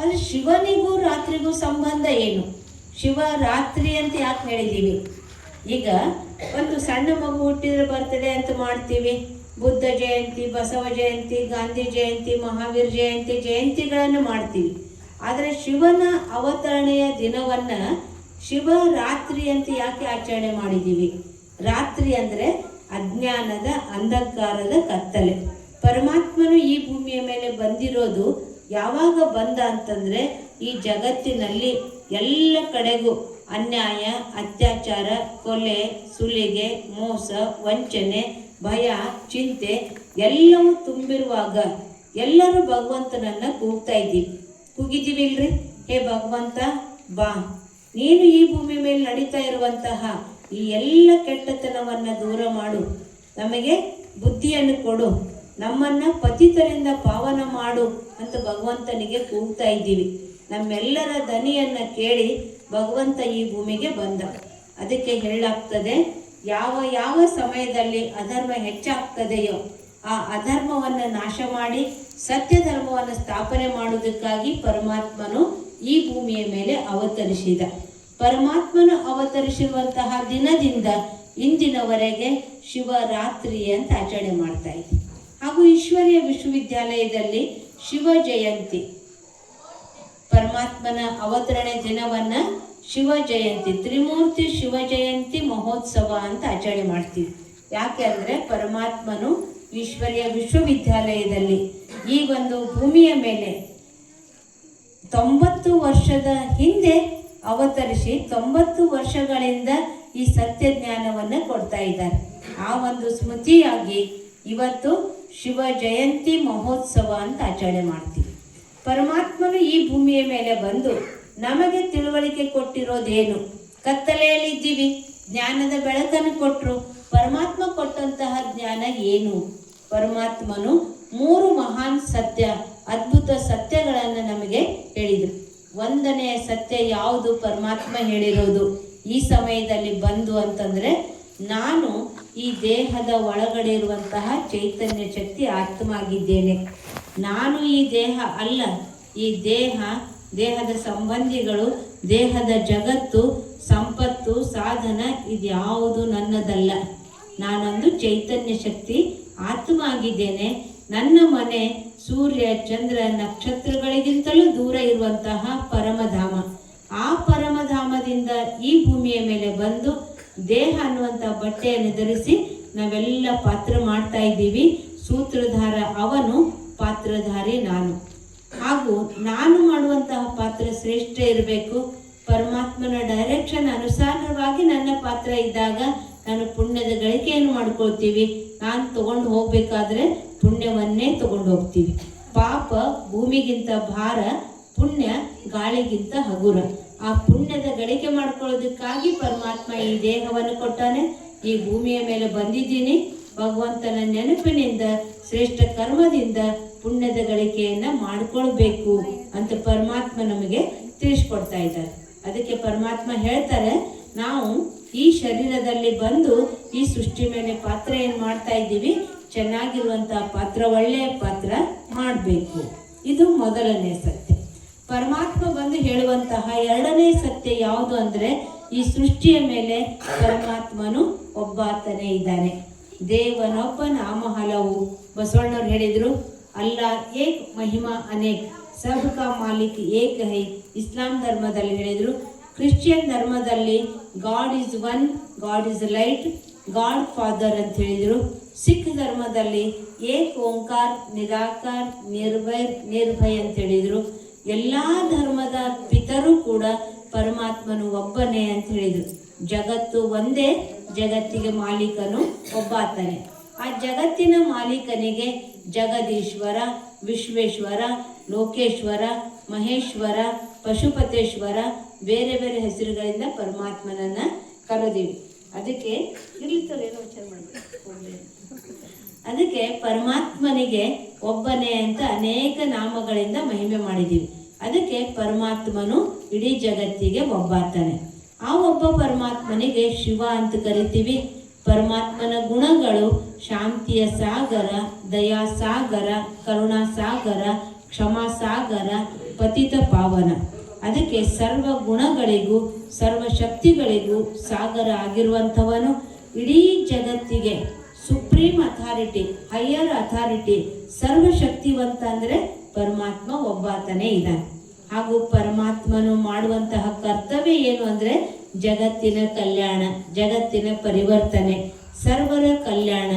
ಅಲ್ಲಿ ಶಿವನಿಗೂ ರಾತ್ರಿಗೂ ಸಂಬಂಧ ಏನು? ಶಿವರಾತ್ರಿ ಅಂತ ಯಾಕೆ ಹೇಳಿದ್ದೀವಿ? ಈಗ ಒಂದು ಸಣ್ಣ ಮಗು ಹುಟ್ಟಿದ್ರೆ ಬರ್ತಡೇ ಅಂತ ಮಾಡ್ತೀವಿ. ಬುದ್ಧ ಜಯಂತಿ, ಬಸವ ಜಯಂತಿ, ಗಾಂಧಿ ಜಯಂತಿ, ಮಹಾವೀರ್ ಜಯಂತಿ ಜಯಂತಿಗಳನ್ನು ಮಾಡ್ತೀವಿ. ಆದರೆ ಶಿವನ ಅವತರಣೆಯ ದಿನವನ್ನು ಶಿವರಾತ್ರಿ ಅಂತ ಯಾಕೆ ಆಚರಣೆ ಮಾಡಿದ್ದೀವಿ? ರಾತ್ರಿ ಅಂದರೆ ಅಜ್ಞಾನದ ಅಂಧಕಾರದ ಕತ್ತಲೆ. ಪರಮಾತ್ಮನು ಈ ಭೂಮಿಯ ಮೇಲೆ ಬಂದಿರೋದು ಯಾವಾಗ ಬಂದ ಅಂತಂದರೆ ಈ ಜಗತ್ತಿನಲ್ಲಿ ಎಲ್ಲ ಕಡೆಗೂ ಅನ್ಯಾಯ, ಅತ್ಯಾಚಾರ, ಕೊಲೆ, ಸುಲಿಗೆ, ಮೋಸ, ವಂಚನೆ ಭಯ, ಚಿಂತೆ ಎಲ್ಲವೂ ತುಂಬಿರುವಾಗ ಎಲ್ಲರೂ ಭಗವಂತನನ್ನ ಕೂಗ್ತಾ ಇದ್ದೀವಿ. ಕೂಗಿದ್ದೀವಿ ಇಲ್ರಿ? ಹೇ ಭಗವಂತ, ಬಾ. ನೀನು ಈ ಭೂಮಿ ಮೇಲೆ ನಡೀತಾ ಇರುವಂತಹ ಈ ಎಲ್ಲ ಕೆಟ್ಟತನವನ್ನು ದೂರ ಮಾಡು. ನಮಗೆ ಬುದ್ಧಿಯನ್ನು ಕೊಡು. ನಮ್ಮನ್ನ ಪತಿತರಿಂದ ಪಾವನ ಮಾಡು ಅಂತ ಭಗವಂತನಿಗೆ ಕೂಗ್ತಾ ಇದ್ದೀವಿ. ನಮ್ಮೆಲ್ಲರ ದನಿಯನ್ನ ಕೇಳಿ ಭಗವಂತ ಈ ಭೂಮಿಗೆ ಬಂದ. ಅದಕ್ಕೆ ಹೇಳಲಾಗ್ತದೆ ಯಾವ ಯಾವ ಸಮಯದಲ್ಲಿ ಅಧರ್ಮ ಹೆಚ್ಚಾಗ್ತದೆಯೋ ಆ ಅಧರ್ಮವನ್ನು ನಾಶ ಮಾಡಿ ಸತ್ಯ ಧರ್ಮವನ್ನು ಸ್ಥಾಪನೆ ಮಾಡುವುದಕ್ಕಾಗಿ ಪರಮಾತ್ಮನು ಈ ಭೂಮಿಯ ಮೇಲೆ ಅವತರಿಸಿದ. ಪರಮಾತ್ಮನು ಅವತರಿಸಿರುವಂತಹ ದಿನದಿಂದ ಇಂದಿನವರೆಗೆ ಶಿವರಾತ್ರಿ ಅಂತ ಆಚರಣೆ ಮಾಡ್ತಾ ಇದ್ದೀವಿ ಹಾಗೂ ಈಶ್ವರ್ಯ ವಿಶ್ವವಿದ್ಯಾಲಯದಲ್ಲಿ ಶಿವ ಜಯಂತಿ ಪರಮಾತ್ಮನ ಅವತರಣೆ ದಿನವನ್ನ ಶಿವ ಜಯಂತಿ ತ್ರಿಮೂರ್ತಿ ಶಿವ ಜಯಂತಿ ಮಹೋತ್ಸವ ಅಂತ ಆಚರಣೆ ಮಾಡ್ತೀವಿ. ಯಾಕೆ ಅಂದರೆ ಪರಮಾತ್ಮನು ಈಶ್ವರ್ಯ ವಿಶ್ವವಿದ್ಯಾಲಯದಲ್ಲಿ ಈ ಒಂದು ಭೂಮಿಯ ಮೇಲೆ ತೊಂಬತ್ತು ವರ್ಷದ ಹಿಂದೆ ಅವತರಿಸಿ ತೊಂಬತ್ತು ವರ್ಷಗಳಿಂದ ಈ ಸತ್ಯ ಜ್ಞಾನವನ್ನು ಕೊಡ್ತಾ ಇದ್ದಾರೆ. ಆ ಒಂದು ಸ್ಮೃತಿಯಾಗಿ ಇವತ್ತು ಶಿವ ಜಯಂತಿ ಮಹೋತ್ಸವ ಅಂತ ಆಚರಣೆ ಮಾಡ್ತೀವಿ. ಪರಮಾತ್ಮನು ಈ ಭೂಮಿಯ ಮೇಲೆ ಬಂದು ನಮಗೆ ತಿಳುವಳಿಕೆ ಕೊಟ್ಟಿರೋದೇನು? ಕತ್ತಲೆಯಲ್ಲಿ ಇದ್ದೀವಿ. ಜ್ಞಾನದ ಬೆಳಕನ್ನು ಕೊಟ್ಟರು ಪರಮಾತ್ಮ ಕೊಟ್ಟಂತಹ ಜ್ಞಾನ ಏನು? ಪರಮಾತ್ಮನು ಮೂರು ಮಹಾನ್ ಸತ್ಯ, ಅದ್ಭುತ ಸತ್ಯಗಳನ್ನು ನಮಗೆ ಹೇಳಿದರು. ಒಂದನೆಯ ಸತ್ಯ ಯಾವುದು ಪರಮಾತ್ಮ ಹೇಳಿರೋದು? ಈ ಸಮಯದಲ್ಲಿ ಬಂದು ಅಂತಂದರೆ, ನಾನು ಈ ದೇಹದ ಒಳಗಡೆ ಇರುವಂತಹ ಚೈತನ್ಯ ಶಕ್ತಿ ಆತ್ಮ ಆಗಿದ್ದೇನೆ ನಾನು ಈ ದೇಹ ಅಲ್ಲ. ಈ ದೇಹ ದೇಹದ ಸಂಬಂಧಿಗಳು, ದೇಹದ ಜಗತ್ತು, ಸಂಪತ್ತು, ಸಾಧನ ಇದ್ಯಾವುದು ನನ್ನದಲ್ಲ. ನಾನೊಂದು ಚೈತನ್ಯ ಶಕ್ತಿ ಆತ್ಮ ಆಗಿದ್ದೇನೆ ನನ್ನ ಮನೆ ಸೂರ್ಯ, ಚಂದ್ರ, ನಕ್ಷತ್ರಗಳಿಗಿಂತಲೂ ದೂರ ಇರುವಂತಹ ಪರಮಧಾಮ. ಆ ಪರಮಧಾಮದಿಂದ ಈ ಭೂಮಿಯ ಮೇಲೆ ಬಂದು ದೇಹ ಅನ್ನುವಂಥ ಬಟ್ಟೆಯನ್ನು ಧರಿಸಿ ನಾವೆಲ್ಲ ಪಾತ್ರ ಮಾಡ್ತಾ ಇದ್ದೀವಿ. ಸೂತ್ರಧಾರ ಅವನು, ಪಾತ್ರಧಾರಿ ನಾನು. ಹಾಗೂ ನಾನು ಮಾಡುವಂತಹ ಪಾತ್ರ ಶ್ರೇಷ್ಠ ಇರಬೇಕು. ಪರಮಾತ್ಮನ ಡೈರೆಕ್ಷನ್ ಅನುಸಾರವಾಗಿ ನನ್ನ ಪಾತ್ರ ಇದ್ದಾಗ ನಾನು ಪುಣ್ಯದ ಗಳಿಕೆಯನ್ನು ಮಾಡ್ಕೊಳ್ತೀವಿ. ನಾನು ತಗೊಂಡು ಹೋಗ್ಬೇಕಾದ್ರೆ ಪುಣ್ಯವನ್ನೇ ತಗೊಂಡು ಹೋಗ್ತೀವಿ. ಪಾಪ ಭೂಮಿಗಿಂತ ಭಾರ, ಪುಣ್ಯ ಗಾಳಿಗಿಂತ ಹಗುರ. ಆ ಪುಣ್ಯದ ಗಳಿಕೆ ಮಾಡ್ಕೊಳ್ಳೋದಕ್ಕಾಗಿ ಪರಮಾತ್ಮ ಈ ದೇಹವನ್ನು ಕೊಟ್ಟಾನೆ. ಈ ಭೂಮಿಯ ಮೇಲೆ ಬಂದಿದ್ದೀನಿ. ಭಗವಂತನ ನೆನಪಿನಿಂದ, ಶ್ರೇಷ್ಠ ಕರ್ಮದಿಂದ ಪುಣ್ಯದ ಗಳಿಕೆಯನ್ನ ಮಾಡ್ಕೊಳ್ಬೇಕು ಅಂತ ಪರಮಾತ್ಮ ನಮಗೆ ತಿಳಿಸ್ಕೊಡ್ತಾ ಇದ್ದಾರೆ. ಅದಕ್ಕೆ ಪರಮಾತ್ಮ ಹೇಳ್ತಾರೆ, ನಾವು ಈ ಶರೀರದಲ್ಲಿ ಬಂದು ಈ ಸೃಷ್ಟಿ ಮೇಲೆ ಪಾತ್ರ ಏನು ಮಾಡ್ತಾ ಇದ್ದೀವಿ? ಚೆನ್ನಾಗಿರುವಂತಹ ಪಾತ್ರ, ಒಳ್ಳೆಯ ಪಾತ್ರ ಮಾಡಬೇಕು. ಇದು ಮೊದಲನೇ ಸತ್ಯ. ಪರಮಾತ್ಮ ಬಂದು ಹೇಳುವಂತಹ ಎರಡನೇ ಸತ್ಯ ಯಾವುದು ಅಂದ್ರೆ, ಈ ಸೃಷ್ಟಿಯ ಮೇಲೆ ಪರಮಾತ್ಮನು ಒಬ್ಬಾತನೇ ಇದ್ದಾನೆ. ದೇವನೊಬ್ಬ ನಾಮ ಹಲವು ಬಸವಣ್ಣವ್ರು ಹೇಳಿದ್ರು, ಅಲ್ಲ, ಏಕ್ ಮಹಿಮಾ ಅನೇಕ್. ಸಬ್ ಕಾ ಮಾಲಿಕ್ ಏಕ್ ಹೈ. ಇಸ್ಲಾಂ ಧರ್ಮದಲ್ಲಿ ಹೇಳಿದ್ರು, ಕ್ರಿಶ್ಚಿಯನ್ ಧರ್ಮದಲ್ಲಿ God is one, God is light, God father ಅಂತ ಹೇಳಿದ್ರು. ಸಿಖ್ ಧರ್ಮದಲ್ಲಿ ಏಕ್ ಓಂಕಾರ, ನಿರಾಕಾರ್, ನಿರ್ಭಯ್ ನಿರ್ಭಯ್ ಅಂತ ಹೇಳಿದ್ರು. ಎಲ್ಲಾ ಧರ್ಮದ ಪಿತರು ಕೂಡ ಪರಮಾತ್ಮನು ಒಬ್ಬನೇ ಅಂತ ಹೇಳಿದ್ರು. ಜಗತ್ತು ಒಂದೇ ಜಗತ್ತಿಗೆ ಮಾಲೀಕನು ಒಬ್ಬಾತನೇ ಆ ಜಗತ್ತಿನ ಮಾಲೀಕನಿಗೆ ಜಗದೀಶ್ವರ, ವಿಶ್ವೇಶ್ವರ, ಲೋಕೇಶ್ವರ, ಮಹೇಶ್ವರ, ಪಶುಪತೇಶ್ವರ ಬೇರೆ ಬೇರೆ ಹೆಸರುಗಳಿಂದ ಪರಮಾತ್ಮನನ್ನ ಕರೆದೀವಿ. ಅದಕ್ಕೆ ಏನೋ ವಿಚಾರ ಅದಕ್ಕೆ ಪರಮಾತ್ಮನಿಗೆ ಒಬ್ಬನೇ ಅಂತ ಅನೇಕ ನಾಮಗಳಿಂದ ಮಹಿಮೆ ಮಾಡಿದೀವಿ. ಅದಕ್ಕೆ ಪರಮಾತ್ಮನು ಇಡೀ ಜಗತ್ತಿಗೆ ಒಬ್ಬಾತನೆ ಆ ಒಬ್ಬ ಪರಮಾತ್ಮನಿಗೆ ಶಿವ ಅಂತ ಕರಿತೀವಿ. ಪರಮಾತ್ಮನ ಗುಣಗಳು ಶಾಂತಿಯ ಸಾಗರ, ದಯಾ ಸಾಗರ, ಕರುಣಾ ಸಾಗರ, ಕ್ಷಮಾ ಸಾಗರ, ಪತಿತ ಪಾವನ. ಅದಕ್ಕೆ ಸರ್ವ ಗುಣಗಳಿಗೂ, ಸರ್ವ ಶಕ್ತಿಗಳಿಗೂ ಸಾಗರ ಆಗಿರುವಂಥವನು. ಇಡೀ ಜಗತ್ತಿಗೆ ಸುಪ್ರೀಂ ಅಥಾರಿಟಿ, ಹೈಯರ್ ಅಥಾರಿಟಿ, ಸರ್ವಶಕ್ತಿವಂತ ಅಂದರೆ ಪರಮಾತ್ಮ ಒಬ್ಬಾತನೇ ಇದ್ದಾನೆ. ಹಾಗೂ ಪರಮಾತ್ಮನು ಮಾಡುವಂತಹ ಕರ್ತವ್ಯ ಏನು ಅಂದ್ರೆ ಜಗತ್ತಿನ ಕಲ್ಯಾಣ, ಜಗತ್ತಿನ ಪರಿವರ್ತನೆ, ಸರ್ವರ ಕಲ್ಯಾಣ,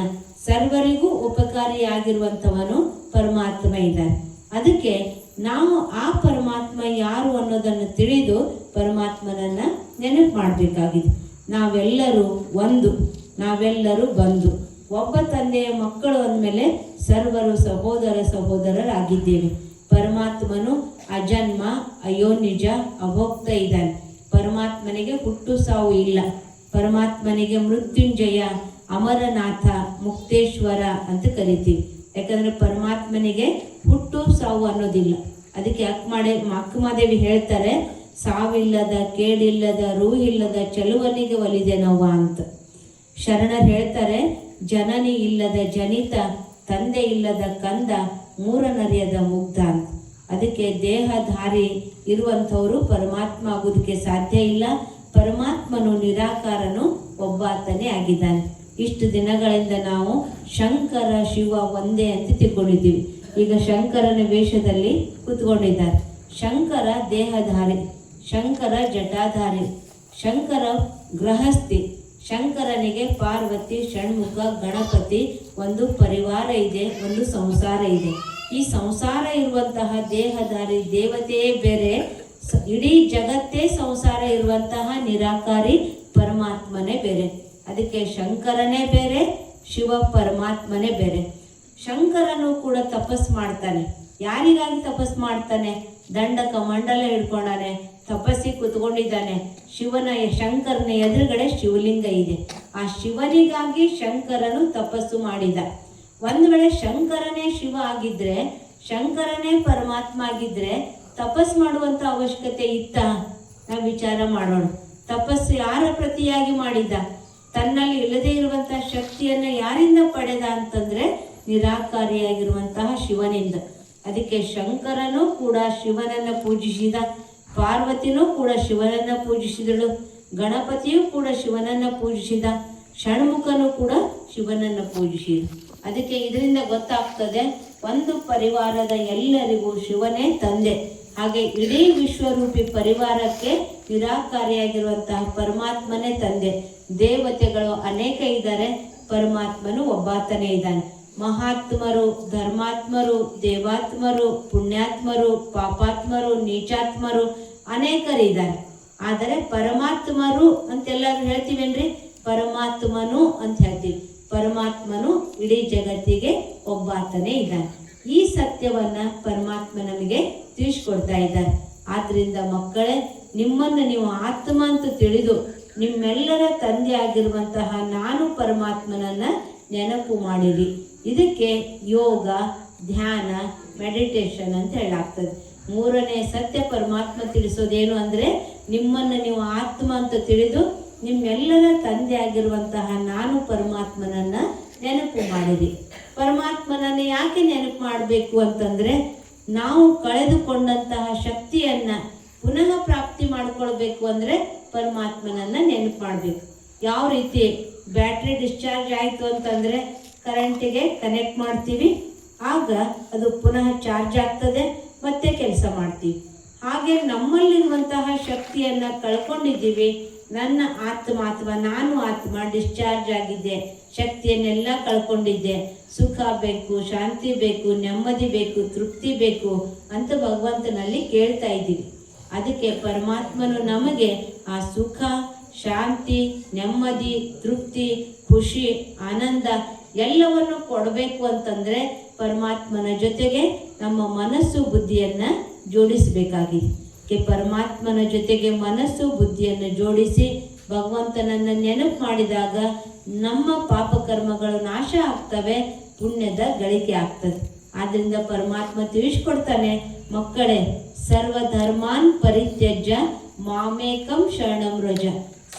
ಸರ್ವರಿಗೂ ಉಪಕಾರಿಯಾಗಿರುವಂಥವನು ಪರಮಾತ್ಮ ಇದ್ದಾನೆ. ಅದಕ್ಕೆ ನಾವು ಆ ಪರಮಾತ್ಮ ಯಾರು ಅನ್ನೋದನ್ನು ತಿಳಿದು ಪರಮಾತ್ಮನನ್ನ ನೆನಪು ಮಾಡಬೇಕಾಗಿದೆ. ನಾವೆಲ್ಲರೂ ಒಂದು, ನಾವೆಲ್ಲರೂ ಬಂದು ಒಬ್ಬ ತಂದೆಯ ಮಕ್ಕಳು ಅಂದಮೇಲೆ ಸರ್ವರು ಸಹೋದರ ಸಹೋದರರಾಗಿದ್ದೇವೆ. ಪರಮಾತ್ಮನು ಅಜನ್ಮ, ಅಯೋನಿಜ, ಅಭೋಕ್ತ ಇದ್ದಾನೆ. ಪರಮಾತ್ಮನಿಗೆ ಹುಟ್ಟು ಸಾವು ಇಲ್ಲ. ಪರಮಾತ್ಮನಿಗೆ ಮೃತ್ಯುಂಜಯ, ಅಮರನಾಥ, ಮುಕ್ತೇಶ್ವರ ಅಂತ ಕರಿತೀವಿ. ಯಾಕಂದ್ರೆ ಪರಮಾತ್ಮನಿಗೆ ಹುಟ್ಟು ಸಾವು ಅನ್ನೋದಿಲ್ಲ. ಅದಕ್ಕೆ ಅಕ್ಮಾಡೆ ಅಕ್ಕಮಾದೇವಿ ಹೇಳ್ತಾರೆ, ಸಾವಿಲ್ಲದ, ಕೇಡಿಲ್ಲದ, ರೂಹಿಲ್ಲದ ಚಲುವನಿಗೆ ಒಲಿದೆ ನೋವ ಅಂತ. ಶರಣರು ಹೇಳ್ತಾರೆ, ಜನನಿ ಇಲ್ಲದ ಜನಿತ, ತಂದೆ ಇಲ್ಲದ ಕಂದ, ಮೂರನರಿಯದ ಮುಗ್ಧ ಅಂತ. ಅದಕ್ಕೆ ದೇಹಧಾರಿ ಇರುವಂಥವರು ಪರಮಾತ್ಮ ಆಗೋದಕ್ಕೆ ಸಾಧ್ಯ ಇಲ್ಲ. ಪರಮಾತ್ಮನು ನಿರಾಕಾರನು ಒಬ್ಬಾತನೇ ಆಗಿದ್ದಾನೆ. ಇಷ್ಟು ದಿನಗಳಿಂದ ನಾವು ಶಂಕರ ಶಿವ ಒಂದೇ ಅಂತ ತಿಳ್ಕೊಂಡಿದ್ದೀವಿ. ಈಗ ಶಂಕರನ ವೇಷದಲ್ಲಿ ಕೂತ್ಕೊಂಡಿದ್ದಾರೆ. ಶಂಕರ ದೇಹಧಾರಿ, ಶಂಕರ ಜಟಾಧಾರಿ, ಶಂಕರ ಗೃಹಸ್ಥಿ, ಶಂಕರನಿಗೆ ಪಾರ್ವತಿ, ಷಣ್ಮುಖ, ಗಣಪತಿ ಒಂದು ಪರಿವಾರ ಇದೆ, ಒಂದು ಸಂಸಾರ ಇದೆ. ಈ ಸಂಸಾರ ಇರುವಂತಹ ದೇಹಧಾರಿ ದೇವತೆಯೇ ಬೇರೆ ಇಡೀ ಜಗತ್ತೇ ಸಂಸಾರ ಇರುವಂತಹ ನಿರಾಕಾರಿ ಪರಮಾತ್ಮನೇ ಬೇರೆ. ಅದಕ್ಕೆ ಶಂಕರನೇ ಬೇರೆ, ಶಿವ ಪರಮಾತ್ಮನೇ ಬೇರೆ. ಶಂಕರನು ಕೂಡ ತಪಸ್ ಮಾಡ್ತಾನೆ. ಯಾರಿಗಾಗಿ ತಪಸ್ ಮಾಡ್ತಾನೆ? ದಂಡಕ ಮಂಡಲ ಹಿಡ್ಕೊಂಡಾನೆ, ತಪಸ್ಸಿ ಕೂತ್ಕೊಂಡಿದ್ದಾನೆ. ಶಿವನ ಶಂಕರನ ಎದುರುಗಡೆ ಶಿವಲಿಂಗ ಇದೆ. ಆ ಶಿವನಿಗಾಗಿ ಶಂಕರನು ತಪಸ್ಸು ಮಾಡಿದ. ಒಂದು ವೇಳೆ ಶಂಕರನೇ ಶಿವ ಆಗಿದ್ರೆ, ಶಂಕರನೇ ಪರಮಾತ್ಮ ಆಗಿದ್ರೆ ತಪಸ್ ಮಾಡುವಂತ ಅವಶ್ಯಕತೆ ಇತ್ತ? ನಾವು ವಿಚಾರ ಮಾಡೋಣ. ತಪಸ್ಸು ಯಾರ ಪ್ರತಿಯಾಗಿ ಮಾಡಿದ? ತನ್ನಲ್ಲಿ ಇಲ್ಲದೇ ಇರುವಂತಹ ಶಕ್ತಿಯನ್ನ ಯಾರಿಂದ ಪಡೆದ ಅಂತಂದ್ರೆ ನಿರಾಕಾರಿಯಾಗಿರುವಂತಹ ಶಿವನಿಂದ. ಅದಕ್ಕೆ ಶಂಕರನು ಕೂಡ ಶಿವನನ್ನ ಪೂಜಿಸಿದ, ಪಾರ್ವತಿನೂ ಕೂಡ ಶಿವನನ್ನ ಪೂಜಿಸಿದಳು, ಗಣಪತಿಯೂ ಕೂಡ ಶಿವನನ್ನ ಪೂಜಿಸಿದ. ಷಣ್ಮುಖನು ಕೂಡ ಶಿವನನ್ನು ಪೂಜಿಸಿ. ಅದಕ್ಕೆ ಇದರಿಂದ ಗೊತ್ತಾಗ್ತದೆ, ಒಂದು ಪರಿವಾರದ ಎಲ್ಲರಿಗೂ ಶಿವನೇ ತಂದೆ. ಹಾಗೆ ಇಡೀ ವಿಶ್ವರೂಪಿ ಪರಿವಾರಕ್ಕೆ ನಿರಾಕಾರಿಯಾಗಿರುವಂತಹ ಪರಮಾತ್ಮನೇ ತಂದೆ. ದೇವತೆಗಳು ಅನೇಕ ಇದ್ದಾರೆ, ಪರಮಾತ್ಮನು ಒಬ್ಬಾತನೇ ಇದ್ದಾನೆ. ಮಹಾತ್ಮರು, ಧರ್ಮಾತ್ಮರು, ದೇವಾತ್ಮರು, ಪುಣ್ಯಾತ್ಮರು, ಪಾಪಾತ್ಮರು, ನೀಚಾತ್ಮರು ಅನೇಕರಿದ್ದಾರೆ. ಆದರೆ ಪರಮಾತ್ಮರು ಅಂತೆಲ್ಲರೂ ಹೇಳ್ತೀವೇನ್ರಿ? ಪರಮಾತ್ಮನು ಅಂತ ಹೇಳ್ತೀವಿ. ಪರಮಾತ್ಮನು ಇಡೀ ಜಗತ್ತಿಗೆ ಒಬ್ಬಾತನೇ ಇದ್ದಾನೆ. ಈ ಸತ್ಯವನ್ನ ಪರಮಾತ್ಮ ನಮಗೆ ತಿಳಿಸ್ಕೊಡ್ತಾ ಇದ್ದಾರೆ. ಆದ್ರಿಂದ ಮಕ್ಕಳೇ, ನಿಮ್ಮನ್ನು ನೀವು ಆತ್ಮ ಅಂತ ತಿಳಿದು ನಿಮ್ಮೆಲ್ಲರ ತಂದೆ ಆಗಿರುವಂತಹ ನಾನು ಪರಮಾತ್ಮನನ್ನ ನೆನಪು ಮಾಡಿರಿ. ಇದಕ್ಕೆ ಯೋಗ, ಧ್ಯಾನ ಮೆಡಿಟೇಷನ್ ಅಂತ ಹೇಳಾಗ್ತದೆ. ಮೂರನೇ ಸತ್ಯ ಪರಮಾತ್ಮ ತಿಳಿಸೋದೇನು ಅಂದ್ರೆ ನಿಮ್ಮನ್ನು ನೀವು ಆತ್ಮ ಅಂತ ತಿಳಿದು ನಿಮ್ಮೆಲ್ಲರ ತಂದೆ ಆಗಿರುವಂತಹ ನಾನು ಪರಮಾತ್ಮನನ್ನ ನೆನಪು ಮಾಡಿರಿ ಪರಮಾತ್ಮನನ್ನ ಯಾಕೆ ನೆನಪು ಮಾಡಬೇಕು ಅಂತಂದ್ರೆ, ನಾವು ಕಳೆದುಕೊಂಡಂತಹ ಶಕ್ತಿಯನ್ನ ಪುನಃ ಪ್ರಾಪ್ತಿ ಮಾಡ್ಕೊಳ್ಬೇಕು ಅಂದ್ರೆ ಪರಮಾತ್ಮನನ್ನ ನೆನಪು ಮಾಡಬೇಕು. ಯಾವ ರೀತಿ ಬ್ಯಾಟ್ರಿ ಡಿಸ್ಚಾರ್ಜ್ ಆಯಿತು ಅಂತಂದ್ರೆ ಕರೆಂಟಿಗೆ ಕನೆಕ್ಟ್ ಮಾಡ್ತೀವಿ, ಆಗ ಅದು ಪುನಃ ಚಾರ್ಜ್ ಆಗ್ತದೆ, ಮತ್ತೆ ಕೆಲಸ ಮಾಡ್ತೀವಿ. ಹಾಗೆ ನಮ್ಮಲ್ಲಿರುವಂತಹ ಶಕ್ತಿಯನ್ನ ಕಳ್ಕೊಂಡಿದ್ದೀವಿ ನನ್ನ ಆತ್ಮ ಅಥವಾ ನಾನು ಆತ್ಮ ಡಿಸ್ಚಾರ್ಜ್ ಆಗಿದ್ದೆ. ಶಕ್ತಿಯನ್ನೆಲ್ಲ ಕಳ್ಕೊಂಡಿದ್ದೆ. ಸುಖ ಬೇಕು, ಶಾಂತಿ ಬೇಕು, ನೆಮ್ಮದಿ ಬೇಕು, ತೃಪ್ತಿ ಬೇಕು ಅಂತ ಭಗವಂತನಲ್ಲಿ ಕೇಳ್ತಾ ಇದ್ದೀವಿ. ಅದಕ್ಕೆ ಪರಮಾತ್ಮನು ನಮಗೆ ಆ ಸುಖ, ಶಾಂತಿ, ನೆಮ್ಮದಿ, ತೃಪ್ತಿ, ಖುಷಿ, ಆನಂದ ಎಲ್ಲವನ್ನು ಕೊಡಬೇಕು ಅಂತಂದರೆ ಪರಮಾತ್ಮನ ಜೊತೆಗೆ ನಮ್ಮ ಮನಸ್ಸು ಬುದ್ಧಿಯನ್ನು ಜೋಡಿಸಬೇಕಾಗಿದೆ. ಪರಮಾತ್ಮನ ಜೊತೆಗೆ ಮನಸ್ಸು, ಬುದ್ಧಿಯನ್ನು ಜೋಡಿಸಿ ಭಗವಂತನನ್ನು ನೆನಪು ಮಾಡಿದಾಗ ನಮ್ಮ ಪಾಪಕರ್ಮಗಳು ನಾಶ ಆಗ್ತವೆ, ಪುಣ್ಯದ ಗಳಿಕೆ ಆಗ್ತದೆ. ಆದ್ದರಿಂದ ಪರಮಾತ್ಮ ತಿಳಿಸ್ಕೊಡ್ತಾನೆ, ಮಕ್ಕಳೇ ಸರ್ವ ಧರ್ಮಾನ್ ಪರಿತ್ಯಜ್ಯ ಮಾಮೇಕಂ ಶರಣಂ ರಜ.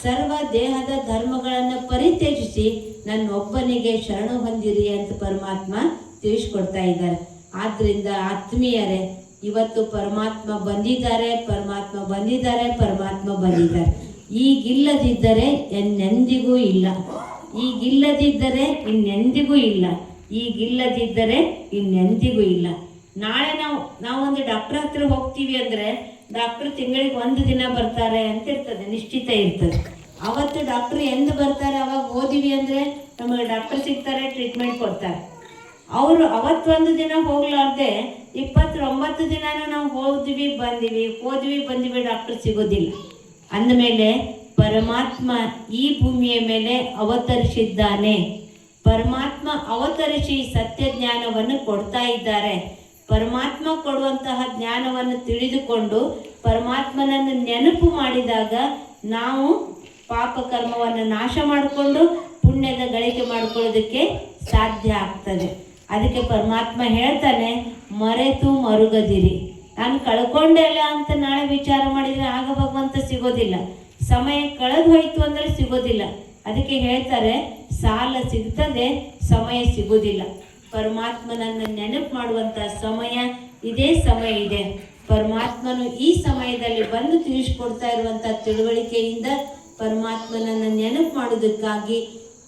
ಸರ್ವ ದೇಹದ ಧರ್ಮಗಳನ್ನು ಪರಿತ್ಯಜಿಸಿ ನನ್ನ ಒಬ್ಬನಿಗೆ ಶರಣು ಹೊಂದಿರಿ ಅಂತ ಪರಮಾತ್ಮ ತಿಳಿಸ್ಕೊಡ್ತಾ ಇದ್ದಾರೆ. ಆದ್ದರಿಂದ ಆತ್ಮೀಯರೇ ಇವತ್ತು ಪರಮಾತ್ಮ ಬಂದಿದ್ದಾರೆ ಪರಮಾತ್ಮ ಬಂದಿದ್ದಾರೆ ಪರಮಾತ್ಮ ಬಂದಿದ್ದಾರೆ. ಈಗಿಲ್ಲದಿದ್ದರೆ ಎನ್ನೆಂದಿಗೂ ಇಲ್ಲ. ಈಗಿಲ್ಲದಿದ್ದರೆ ಇನ್ನೆಂದಿಗೂ ಇಲ್ಲ. ಈಗಿಲ್ಲದಿದ್ದರೆ ಇನ್ನೆಂದಿಗೂ ಇಲ್ಲ. ನಾಳೆ ನಾವು, ನಾವೊಂದು ಡಾಕ್ಟರ್ ಹತ್ರ ಹೋಗ್ತೀವಿ ಅಂದ್ರೆ ಡಾಕ್ಟರ್ ತಿಂಗಳಿಗೆ ಒಂದು ದಿನ ಬರ್ತಾರೆ ಅಂತ ಇರ್ತದೆ, ನಿಶ್ಚಿತ ಇರ್ತದೆ. ಅವತ್ತು ಡಾಕ್ಟರ್ ಎಂದು ಬರ್ತಾರೆ, ಅವಾಗ ಓದಿವಿ ಅಂದ್ರೆ ನಮಗೆ ಡಾಕ್ಟರ್ ಸಿಗ್ತಾರೆ, ಟ್ರೀಟ್ಮೆಂಟ್ ಕೊಡ್ತಾರೆ. ಅವರು ಅವತ್ತೊಂದು ದಿನ ಹೋಗ್ಲಾರ್ದೆ ಇಪ್ಪತ್ತೊಂಬತ್ತು ದಿನಾನು ನಾವು ಹೋದ್ವಿ, ಬಂದಿವಿ. ಹೋದ್ವಿ, ಬಂದಿವಿ ಡಾಕ್ಟರ್ ಸಿಗೋದಿಲ್ಲ. ಅಂದಮೇಲೆ ಪರಮಾತ್ಮ ಈ ಭೂಮಿಯ ಮೇಲೆ ಅವತರಿಸಿದ್ದಾನೆ. ಪರಮಾತ್ಮ ಅವತರಿಸಿ ಸತ್ಯ ಜ್ಞಾನವನ್ನು ಕೊಡ್ತಾ ಇದ್ದಾರೆ. ಪರಮಾತ್ಮ ಕೊಡುವಂತಹ ಜ್ಞಾನವನ್ನು ತಿಳಿದುಕೊಂಡು ಪರಮಾತ್ಮನನ್ನು ನೆನಪು ಮಾಡಿದಾಗ ನಾವು ಪಾಪ ಕರ್ಮವನ್ನು ನಾಶ ಮಾಡಿಕೊಂಡು ಪುಣ್ಯದ ಗಳಿಕೆ ಮಾಡಿಕೊಳ್ಳೋದಕ್ಕೆ ಸಾಧ್ಯ ಆಗ್ತದೆ. ಅದಕ್ಕೆ ಪರಮಾತ್ಮ ಹೇಳ್ತಾನೆ, ಮರೆತು ಮರುಗದಿರಿ. ನಾನು ಕಳ್ಕೊಂಡೆಲ್ಲ ಅಂತ ನಾಳೆ ವಿಚಾರ ಮಾಡಿದರೆ ಆಗ ಭಗವಂತ ಸಿಗೋದಿಲ್ಲ. ಸಮಯ ಕಳೆದು ಹೋಯ್ತು ಅಂದ್ರೆ ಸಿಗೋದಿಲ್ಲ. ಅದಕ್ಕೆ ಹೇಳ್ತಾರೆ, ಸಾಲ ಸಿಗ್ತದೆ, ಸಮಯ ಸಿಗೋದಿಲ್ಲ. ಪರಮಾತ್ಮನನ್ನು ನೆನಪು ಮಾಡುವಂತ ಸಮಯ ಇದೇ ಸಮಯ ಇದೆ. ಪರಮಾತ್ಮನು ಈ ಸಮಯದಲ್ಲಿ ಬಂದು ತಿಳಿಸ್ಕೊಡ್ತಾ ಇರುವಂಥ ತಿಳುವಳಿಕೆಯಿಂದ ಪರಮಾತ್ಮನನ್ನು ನೆನಪು ಮಾಡೋದಕ್ಕಾಗಿ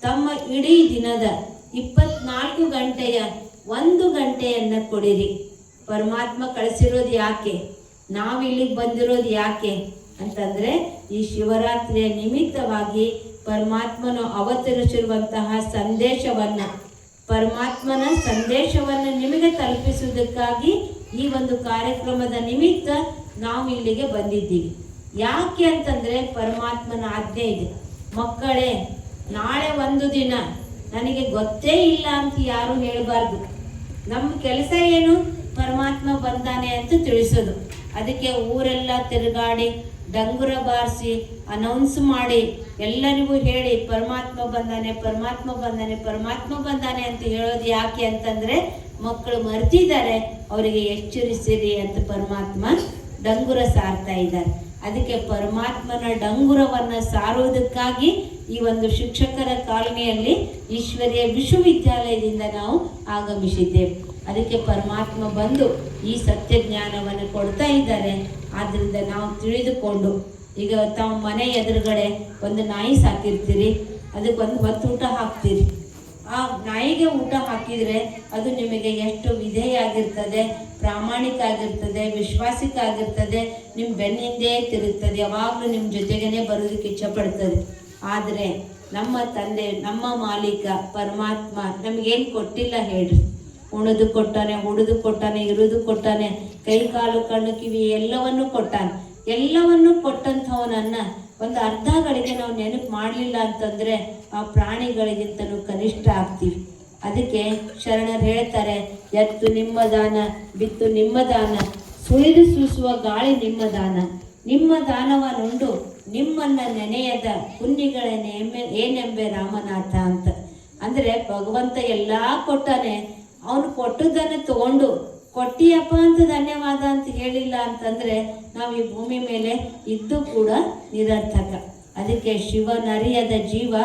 ತಮ್ಮ ಇಡೀ ದಿನದ ಇಪ್ಪತ್ನಾಲ್ಕು ಗಂಟೆಯ ಒಂದು ಗಂಟೆಯನ್ನು ಕೊಡಿರಿ. ಪರಮಾತ್ಮ ಕಳಿಸಿರೋದು ಯಾಕೆ? ನಾವು ಇಲ್ಲಿಗೆ ಬಂದಿರೋದು ಯಾಕೆ? ಅಂತಂದರೆ ಈ ಶಿವರಾತ್ರಿಯ ನಿಮಿತ್ತವಾಗಿ ಪರಮಾತ್ಮನು ಅವತರಿಸಿರುವಂತಹ ಸಂದೇಶವನ್ನು, ಪರಮಾತ್ಮನ ಸಂದೇಶವನ್ನು ನಿಮಗೆ ತಲುಪಿಸುವುದಕ್ಕಾಗಿ ಈ ಒಂದು ಕಾರ್ಯಕ್ರಮದ ನಿಮಿತ್ತ ನಾವು ಇಲ್ಲಿಗೆ ಬಂದಿದ್ದೀವಿ. ಯಾಕೆ ಅಂತಂದರೆ ಪರಮಾತ್ಮನ ಆಜ್ಞೆ ಇದೆ. ಮಕ್ಕಳೇ, ನಾಳೆ ಒಂದು ದಿನ ನನಗೆ ಗೊತ್ತೇ ಇಲ್ಲ ಅಂತ ಯಾರು ಹೇಳಬಾರ್ದು. ನಮ್ಮ ಕೆಲಸ ಏನು? ಪರಮಾತ್ಮ ಬಂದಾನೆ ಅಂತ ತಿಳಿಸೋದು. ಅದಕ್ಕೆ ಊರೆಲ್ಲ ತಿರುಗಾಡಿ, ಡಂಗುರ ಬಾರಿಸಿ ಅನೌನ್ಸ್ ಮಾಡಿ, ಎಲ್ಲರಿಗೂ ಹೇಳಿ, ಪರಮಾತ್ಮ ಬಂದಾನೆ ಪರಮಾತ್ಮ ಬಂದಾನೆ ಪರಮಾತ್ಮ ಬಂದಾನೆ ಅಂತ ಹೇಳೋದು ಯಾಕೆ ಅಂತಂದ್ರೆ, ಮಕ್ಕಳು ಮರ್ತಿದ್ದಾರೆ, ಅವರಿಗೆ ಎಚ್ಚರಿಸಿರಿ ಅಂತ ಪರಮಾತ್ಮ ಡಂಗುರ ಸಾರ್ತಾ ಇದ್ದಾರೆ. ಅದಕ್ಕೆ ಪರಮಾತ್ಮನ ಡಂಗುರವನ್ನು ಸಾರುವುದಕ್ಕಾಗಿ ಈ ಒಂದು ಶಿಕ್ಷಕರ ಕಾಲನಿಯಲ್ಲಿ ಈಶ್ವರಿಯ ವಿಶ್ವವಿದ್ಯಾಲಯದಿಂದ ನಾವು ಆಗಮಿಸಿದ್ದೇವೆ. ಅದಕ್ಕೆ ಪರಮಾತ್ಮ ಬಂದು ಈ ಸತ್ಯ ಜ್ಞಾನವನ್ನು ಕೊಡ್ತಾ ಇದ್ದಾರೆ. ಆದ್ದರಿಂದ ನಾವು ತಿಳಿದುಕೊಂಡು, ಈಗ ತಾವು ಮನೆ ಎದುರುಗಡೆ ಒಂದು ನಾಯಿ ಸಾಕಿರ್ತೀರಿ ಅದಕ್ಕೊಂದು ಹೊತ್ತು ಊಟ ಹಾಕ್ತೀರಿ. ಆ ನಾಯಿಗೆ ಊಟ ಹಾಕಿದ್ರೆ ಅದು ನಿಮಗೆ ಎಷ್ಟು ವಿಧೇಯ ಆಗಿರ್ತದೆ, ಪ್ರಾಮಾಣಿಕ ಆಗಿರ್ತದೆ, ವಿಶ್ವಾಸಿಕ ಆಗಿರ್ತದೆ, ನಿಮ್ಮ ಬೆನ್ನಿಂದೇ ತಿರುಗ್ತದೆ, ಯಾವಾಗಲೂ ನಿಮ್ಮ ಜೊತೆಗೇ ಬರೋದಕ್ಕೆ ಇಚ್ಛಪಡ್ತದೆ ಆದರೆ ನಮ್ಮ ತಂದೆ, ನಮ್ಮ ಮಾಲೀಕ, ಪರಮಾತ್ಮ ನಮಗೇನು ಕೊಟ್ಟಿಲ್ಲ ಹೇಳ್ರಿ. ಉಣದು ಕೊಟ್ಟಾನೆ, ಉಡುದು ಕೊಟ್ಟಾನೆ, ಇರುದು ಕೊಟ್ಟಾನೆ, ಕೈ, ಕಾಲು, ಕಣ್ಣು, ಕಿವಿ ಎಲ್ಲವನ್ನೂ ಕೊಟ್ಟಾನೆ. ಎಲ್ಲವನ್ನೂ ಕೊಟ್ಟಂಥವನನ್ನ ಒಂದು ಅರ್ಧ ಗಳಿಗೆ ನಾವು ನೆನಪು ಮಾಡಲಿಲ್ಲ ಅಂತಂದ್ರೆ ಆ ಪ್ರಾಣಿಗಳಿಗಿಂತಲೂ ಕನಿಷ್ಠ ಆಗ್ತೀವಿ. ಅದಕ್ಕೆ ಶರಣರು ಹೇಳ್ತಾರೆ, ಎತ್ತು ನಿಮ್ಮ ದಾನ, ಬಿತ್ತು ನಿಮ್ಮ ದಾನ, ಸುಳಿದು ಸೂಸುವ ಗಾಳಿ ನಿಮ್ಮ ದಾನ. ನಿಮ್ಮ ದಾನವನ್ನುಂಡು ನಿಮ್ಮನ್ನ ನೆನೆಯದ ಪುಣ್ಯಗಳನ್ನೆಮ್ಮೆ ಏನೆಂಬೆ ರಾಮನಾಥ ಅಂತ. ಅಂದ್ರೆ ಭಗವಂತ ಎಲ್ಲ ಕೊಟ್ಟಾನೆ. ಅವನು ಕೊಟ್ಟದನ್ನ ತಗೊಂಡು, ಕೊಟ್ಟಿಯಪ್ಪ ಅಂತ ಧನ್ಯವಾದ ಅಂತ ಹೇಳಿಲ್ಲ ಅಂತಂದ್ರೆ ನಾವು ಈ ಭೂಮಿ ಮೇಲೆ ಇದ್ದು ಕೂಡ ನಿರರ್ಥಕ. ಅದಕ್ಕೆ ಶಿವನರಿಯದ ಜೀವ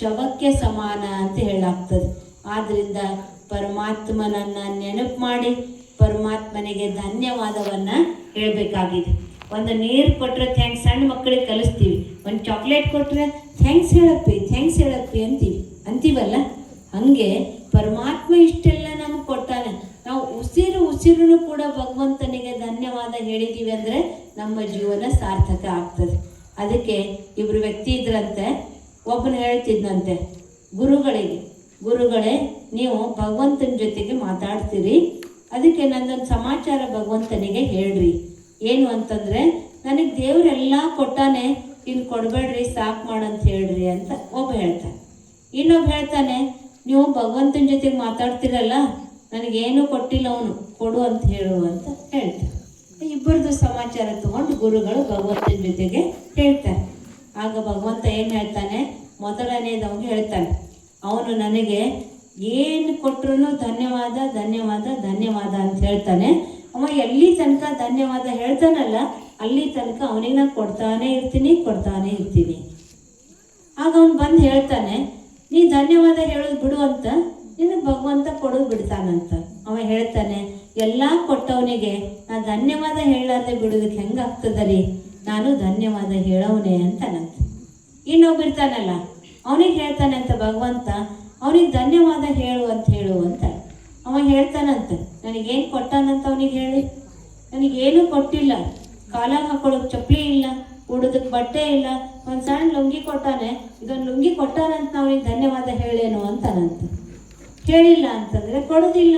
ಶವಕ್ಕೆ ಸಮಾನ ಅಂತ ಹೇಳಾಗ್ತದೆ ಆದ್ದರಿಂದ ಪರಮಾತ್ಮನನ್ನ ನೆನಪು ಮಾಡಿ, ಪರಮಾತ್ಮನಿಗೆ ಧನ್ಯವಾದವನ್ನ ಹೇಳಬೇಕಾಗಿದೆ. ಒಂದು ನೀರು ಕೊಟ್ಟರೆ ಥ್ಯಾಂಕ್ಸ್ ಸಣ್ಣ ಮಕ್ಕಳಿಗೆ ಕಲಿಸ್ತೀವಿ. ಒಂದು ಚಾಕ್ಲೇಟ್ ಕೊಟ್ಟರೆ ಥ್ಯಾಂಕ್ಸ್ ಹೇಳಪ್ಪಿ ಥ್ಯಾಂಕ್ಸ್ ಹೇಳಪ್ಪಿ ಅಂತೀವಿ. ಅಂತೀವಲ್ಲ? ಹಾಗೆ ಪರಮಾತ್ಮ ಇಷ್ಟೆಲ್ಲ ನಮ್ಗೆ ಕೊಟ್ಟಾನೆ. ನಾವು ಉಸಿರು ಉಸಿರು ಕೂಡ ಭಗವಂತನಿಗೆ ಧನ್ಯವಾದ ಹೇಳಿದ್ದೀವಿ ಅಂದರೆ ನಮ್ಮ ಜೀವನ ಸಾರ್ಥಕ ಆಗ್ತದೆ. ಅದಕ್ಕೆ ಇಬ್ಬರು ವ್ಯಕ್ತಿ ಇದ್ರಂತೆ, ಒಬ್ಬನು ಹೇಳ್ತಿದ್ನಂತೆ, ಗುರುಗಳಿಗೆ, ಗುರುಗಳೇ, ನೀವು ಭಗವಂತನ ಜೊತೆಗೆ ಮಾತಾಡ್ತೀರಿ. ಅದಕ್ಕೆ ನಂದೊಂದು ಸಮಾಚಾರ ಭಗವಂತನಿಗೆ ಹೇಳ್ರಿ. ಏನು ಅಂತಂದ್ರೆ, ನನಗೆ ದೇವರೆಲ್ಲ ಕೊಟ್ಟಾನೆ ಇನ್ನು ಕೊಡಬೇಡ್ರಿ, ಸಾಕು ಮಾಡಂತ ಹೇಳ್ರಿ ಅಂತ ಒಬ್ಬ ಹೇಳ್ತಾನೆ. ಇನ್ನೊಬ್ಬ ಹೇಳ್ತಾನೆ, ನೀವು ಭಗವಂತನ ಜೊತೆಗೆ ಮಾತಾಡ್ತಿರಲ್ಲ, ನನಗೇನು ಕೊಟ್ಟಿಲ್ಲ ಅವನು, ಕೊಡು ಅಂತ ಹೇಳು ಅಂತ ಹೇಳ್ತಾರೆ ಇಬ್ಬರದು ಸಮಾಚಾರ ತಗೊಂಡು ಗುರುಗಳು ಭಗವಂತನ ಜೊತೆಗೆ ಹೇಳ್ತಾರೆ. ಆಗ ಭಗವಂತ ಏನು ಹೇಳ್ತಾನೆ, ಮೊದಲನೇದವನು ಹೇಳ್ತಾನೆ, ಅವನು ನನಗೆ ಏನು ಕೊಟ್ರು ಧನ್ಯವಾದ ಧನ್ಯವಾದ ಧನ್ಯವಾದ ಅಂತ ಹೇಳ್ತಾನೆ. ಅವ ಎಲ್ಲಿ ತನಕ ಧನ್ಯವಾದ ಹೇಳ್ತಾನಲ್ಲ, ಅಲ್ಲಿ ತನಕ ಅವನಿಗೆ ನಾನು ಕೊಡ್ತಾನೆ ಇರ್ತೀನಿ ಕೊಡ್ತಾನೆ ಇರ್ತೀನಿ. ಆಗ ಅವನು ಬಂದು ಹೇಳ್ತಾನೆ, ನೀ ಧನ್ಯವಾದ ಹೇಳೋದು ಬಿಡು ಅಂತ, ನಿನಗೆ ಭಗವಂತ ಕೊಡೋದು ಬಿಡ್ತಾನಂತ. ಅವ ಹೇಳ್ತಾನೆ, ಎಲ್ಲ ಕೊಟ್ಟವನಿಗೆ ನಾ ಧನ್ಯವಾದ ಹೇಳಾರ್ದೆ ಬಿಡೋದಕ್ಕೆ ಹೆಂಗಾಗ್ತದ ರೀ ನಾನು ಧನ್ಯವಾದ ಹೇಳವನೇ ಅಂತಾನಂತ. ಇನ್ನೊಬ್ಬಿರ್ತಾನಲ್ಲ ಅವನಿಗೆ ಹೇಳ್ತಾನೆ ಅಂತ ಭಗವಂತ, ಅವನಿಗೆ ಧನ್ಯವಾದ ಹೇಳು ಅಂತ ಹೇಳು ಅಂತ. ಅವ ಹೇಳ್ತಾನಂತೆ, ನನಗೇನು ಕೊಟ್ಟಾನಂತ ಅವನಿಗೆ ಹೇಳಿ? ನನಗೇನು ಕೊಟ್ಟಿಲ್ಲ. ಕಾಲಾಗ ಹಾಕೊಳ್ಳೋಕೆ ಚಪ್ಪಲಿ ಇಲ್ಲ ಉಡೋದಕ್ಕೆ ಬಟ್ಟೆ ಇಲ್ಲ, ಒಂದು ಸಣ್ಣ ಲುಂಗಿ ಕೊಟ್ಟಾನೆ, ಇದೊಂದು ಲುಂಗಿ ಕೊಟ್ಟಾನಂತ ಅವನಿಗೆ ಧನ್ಯವಾದ ಹೇಳೇನು ಅಂತಾನಂತೆ. ಕೇಳಿಲ್ಲ ಅಂತಂದ್ರೆ ಕೊಡೋದಿಲ್ಲ.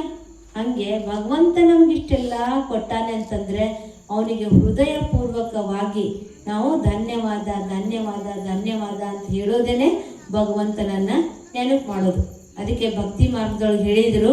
ಹಂಗೆ ಭಗವಂತ ನಮ್ಗಿಷ್ಟೆಲ್ಲ ಕೊಟ್ಟಾನೆ ಅಂತಂದ್ರೆ ಅವನಿಗೆ ಹೃದಯಪೂರ್ವಕವಾಗಿ ನಾವು ಧನ್ಯವಾದ ಧನ್ಯವಾದ ಧನ್ಯವಾದ ಅಂತ ಹೇಳೋದೇನೆ ಭಗವಂತನನ್ನ ನೆನಪು ಮಾಡೋದು. ಅದಕ್ಕೆ ಭಕ್ತಿ ಮಾರ್ಗದೊಳಗೆ ಹೇಳಿದರು.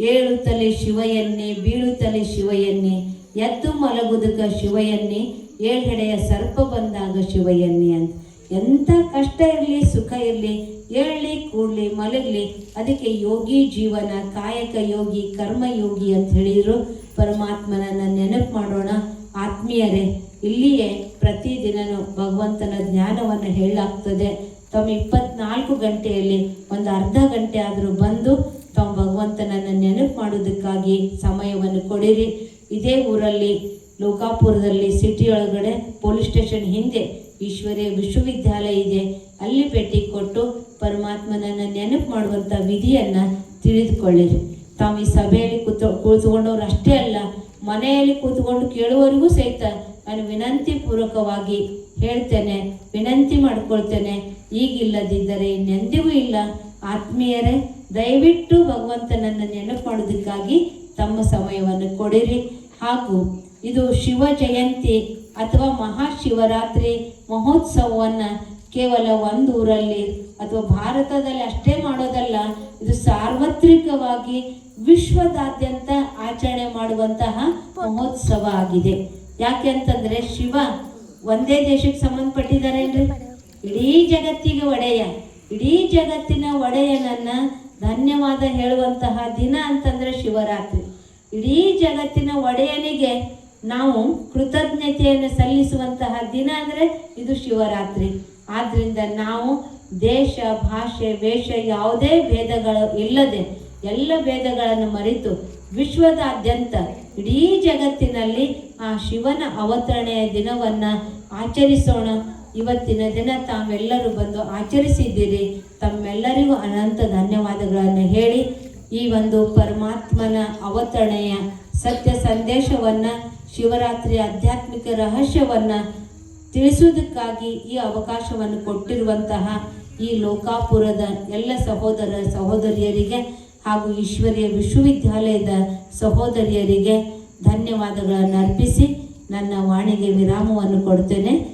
ಏಳುತ್ತಲೇ ಶಿವಯನ್ನಿ, ಬೀಳುತ್ತಲೇ ಶಿವಯನ್ನಿ, ಎದ್ದು ಮಲಗುದಕ ಶಿವಯನ್ನಿ ಏಳ್ಗಡೆಯ ಸರ್ಪ ಬಂದಾಗ ಶಿವಯನ್ನಿ ಅಂತ. ಎಂಥ ಕಷ್ಟ ಇರಲಿ, ಸುಖ ಇರಲಿ, ಏಳಲಿ, ಕೂಡಲಿ, ಮಲಗಲಿ, ಅದಕ್ಕೆ ಯೋಗಿ ಜೀವನ, ಕಾಯಕ ಯೋಗಿ ಕರ್ಮಯೋಗಿ ಅಂತ ಹೇಳಿದ್ರು. ಪರಮಾತ್ಮನನ್ನ ನೆನಪು ಮಾಡೋಣ. ಆತ್ಮೀಯರೇ, ಇಲ್ಲಿಯೇ ಪ್ರತಿದಿನನೂ ಭಗವಂತನ ಜ್ಞಾನವನ್ನು ಹೇಳಲಾಗ್ತದೆ. ತಮ್ಮ ಇಪ್ಪತ್ನಾಲ್ಕು ಗಂಟೆಯಲ್ಲಿ, ಒಂದು ಅರ್ಧ ಗಂಟೆ ಆದರೂ ಬಂದು ತಾವು ಭಗವಂತನನ್ನು ನೆನಪು ಮಾಡೋದಕ್ಕಾಗಿ ಸಮಯವನ್ನು ಕೊಡಿರಿ. ಇದೇ ಊರಲ್ಲಿ, ಲೋಕಾಪುರದಲ್ಲಿ ಸಿಟಿಯೊಳಗಡೆ ಪೊಲೀಸ್ ಸ್ಟೇಷನ್ ಹಿಂದೆ ಈಶ್ವರ್ಯ ವಿಶ್ವವಿದ್ಯಾಲಯ ಇದೆ. ಅಲ್ಲಿ ಭೇಟಿ ಕೊಟ್ಟು ಪರಮಾತ್ಮನನ್ನು ನೆನಪು ಮಾಡುವಂಥ ವಿಧಿಯನ್ನು ತಿಳಿದುಕೊಳ್ಳಿರಿ. ತಾವು ಈ ಸಭೆಯಲ್ಲಿ ಕೂತು ಕುಳಿತುಕೊಂಡವ್ರು ಅಷ್ಟೇ ಅಲ್ಲ, ಮನೆಯಲ್ಲಿ ಕೂತ್ಕೊಂಡು ಕೇಳುವವರಿಗೂ ಸಹಿತ ನಾನು ವಿನಂತಿ ಪೂರ್ವಕವಾಗಿ ಹೇಳ್ತೇನೆ, ವಿನಂತಿ ಮಾಡ್ಕೊಳ್ತೇನೆ. ಈಗಿಲ್ಲದಿದ್ದರೆ ಇನ್ನೆಂದಿಗೂ ಇಲ್ಲ. ಆತ್ಮೀಯರೇ, ದಯವಿಟ್ಟು ಭಗವಂತನನ್ನು ನೆನಪು ಮಾಡೋದಕ್ಕಾಗಿ ತಮ್ಮ ಸಮಯವನ್ನು ಕೊಡಿರಿ. ಹಾಗೂ ಇದು ಶಿವ ಜಯಂತಿ ಅಥವಾ ಮಹಾಶಿವರಾತ್ರಿ ಮಹೋತ್ಸವವನ್ನು ಕೇವಲ ಒಂದು ಊರಲ್ಲಿ ಅಥವಾ ಭಾರತದಲ್ಲಿ ಅಷ್ಟೇ ಮಾಡೋದಲ್ಲ, ಇದು ಸಾರ್ವತ್ರಿಕವಾಗಿ ವಿಶ್ವದಾದ್ಯಂತ ಆಚರಣೆ ಮಾಡುವಂತಹ ಮಹೋತ್ಸವ ಆಗಿದೆ. ಯಾಕೆ ಅಂತಂದ್ರೆ ಶಿವ ಒಂದೇ ದೇಶಕ್ಕೆ ಸಂಬಂಧಪಟ್ಟಿದ್ದಾರೇನ್ರಿ? ಇಡೀ ಜಗತ್ತಿಗೆ ಒಡೆಯ, ಇಡೀ ಜಗತ್ತಿನ ಒಡೆಯನನ್ನ ಧನ್ಯವಾದ ಹೇಳುವಂತಹ ದಿನ ಅಂತಂದ್ರೆ ಶಿವರಾತ್ರಿ. ಇಡೀ ಜಗತ್ತಿನ ಒಡೆಯನಿಗೆ ನಾವು ಕೃತಜ್ಞತೆಯನ್ನು ಸಲ್ಲಿಸುವಂತಹ ದಿನ ಅಂದರೆ ಇದು ಶಿವರಾತ್ರಿ. ಆದ್ದರಿಂದ ನಾವು ದೇಶ, ಭಾಷೆ, ವೇಷ ಯಾವುದೇ ಭೇದಗಳು ಇಲ್ಲದೆ ಎಲ್ಲ ಭೇದಗಳನ್ನು ಮರೆತು ವಿಶ್ವದಾದ್ಯಂತ ಇಡೀ ಜಗತ್ತಿನಲ್ಲಿ ಆ ಶಿವನ ಅವತರಣೆಯ ದಿನವನ್ನು ಆಚರಿಸೋಣ. ಇವತ್ತಿನ ದಿನ ತಾವೆಲ್ಲರೂ ಬಂದು ಆಚರಿಸಿದ್ದೀರಿ. ತಮ್ಮೆಲ್ಲರಿಗೂ ಅನಂತ ಧನ್ಯವಾದಗಳನ್ನು ಹೇಳಿ ಈ ಒಂದು ಪರಮಾತ್ಮನ ಅವತರಣೆಯ ಸತ್ಯ ಸಂದೇಶವನ್ನು ಶಿವರಾತ್ರಿ ಆಧ್ಯಾತ್ಮಿಕ ರಹಸ್ಯವನ್ನು ತಿಳಿಸುವುದಕ್ಕಾಗಿ ಈ ಅವಕಾಶವನ್ನು ಕೊಟ್ಟಿರುವಂತಹ ಈ ಲೋಕಾಪುರದ ಎಲ್ಲ ಸಹೋದರ ಸಹೋದರಿಯರಿಗೆ ಹಾಗೂ ಈಶ್ವರಿಯ ವಿಶ್ವವಿದ್ಯಾಲಯದ ಸಹೋದರಿಯರಿಗೆ ಧನ್ಯವಾದಗಳನ್ನು ಅರ್ಪಿಸಿ ನನ್ನ ವಾಣಿಗೆ ವಿರಾಮವನ್ನು ಕೊಡ್ತೇನೆ.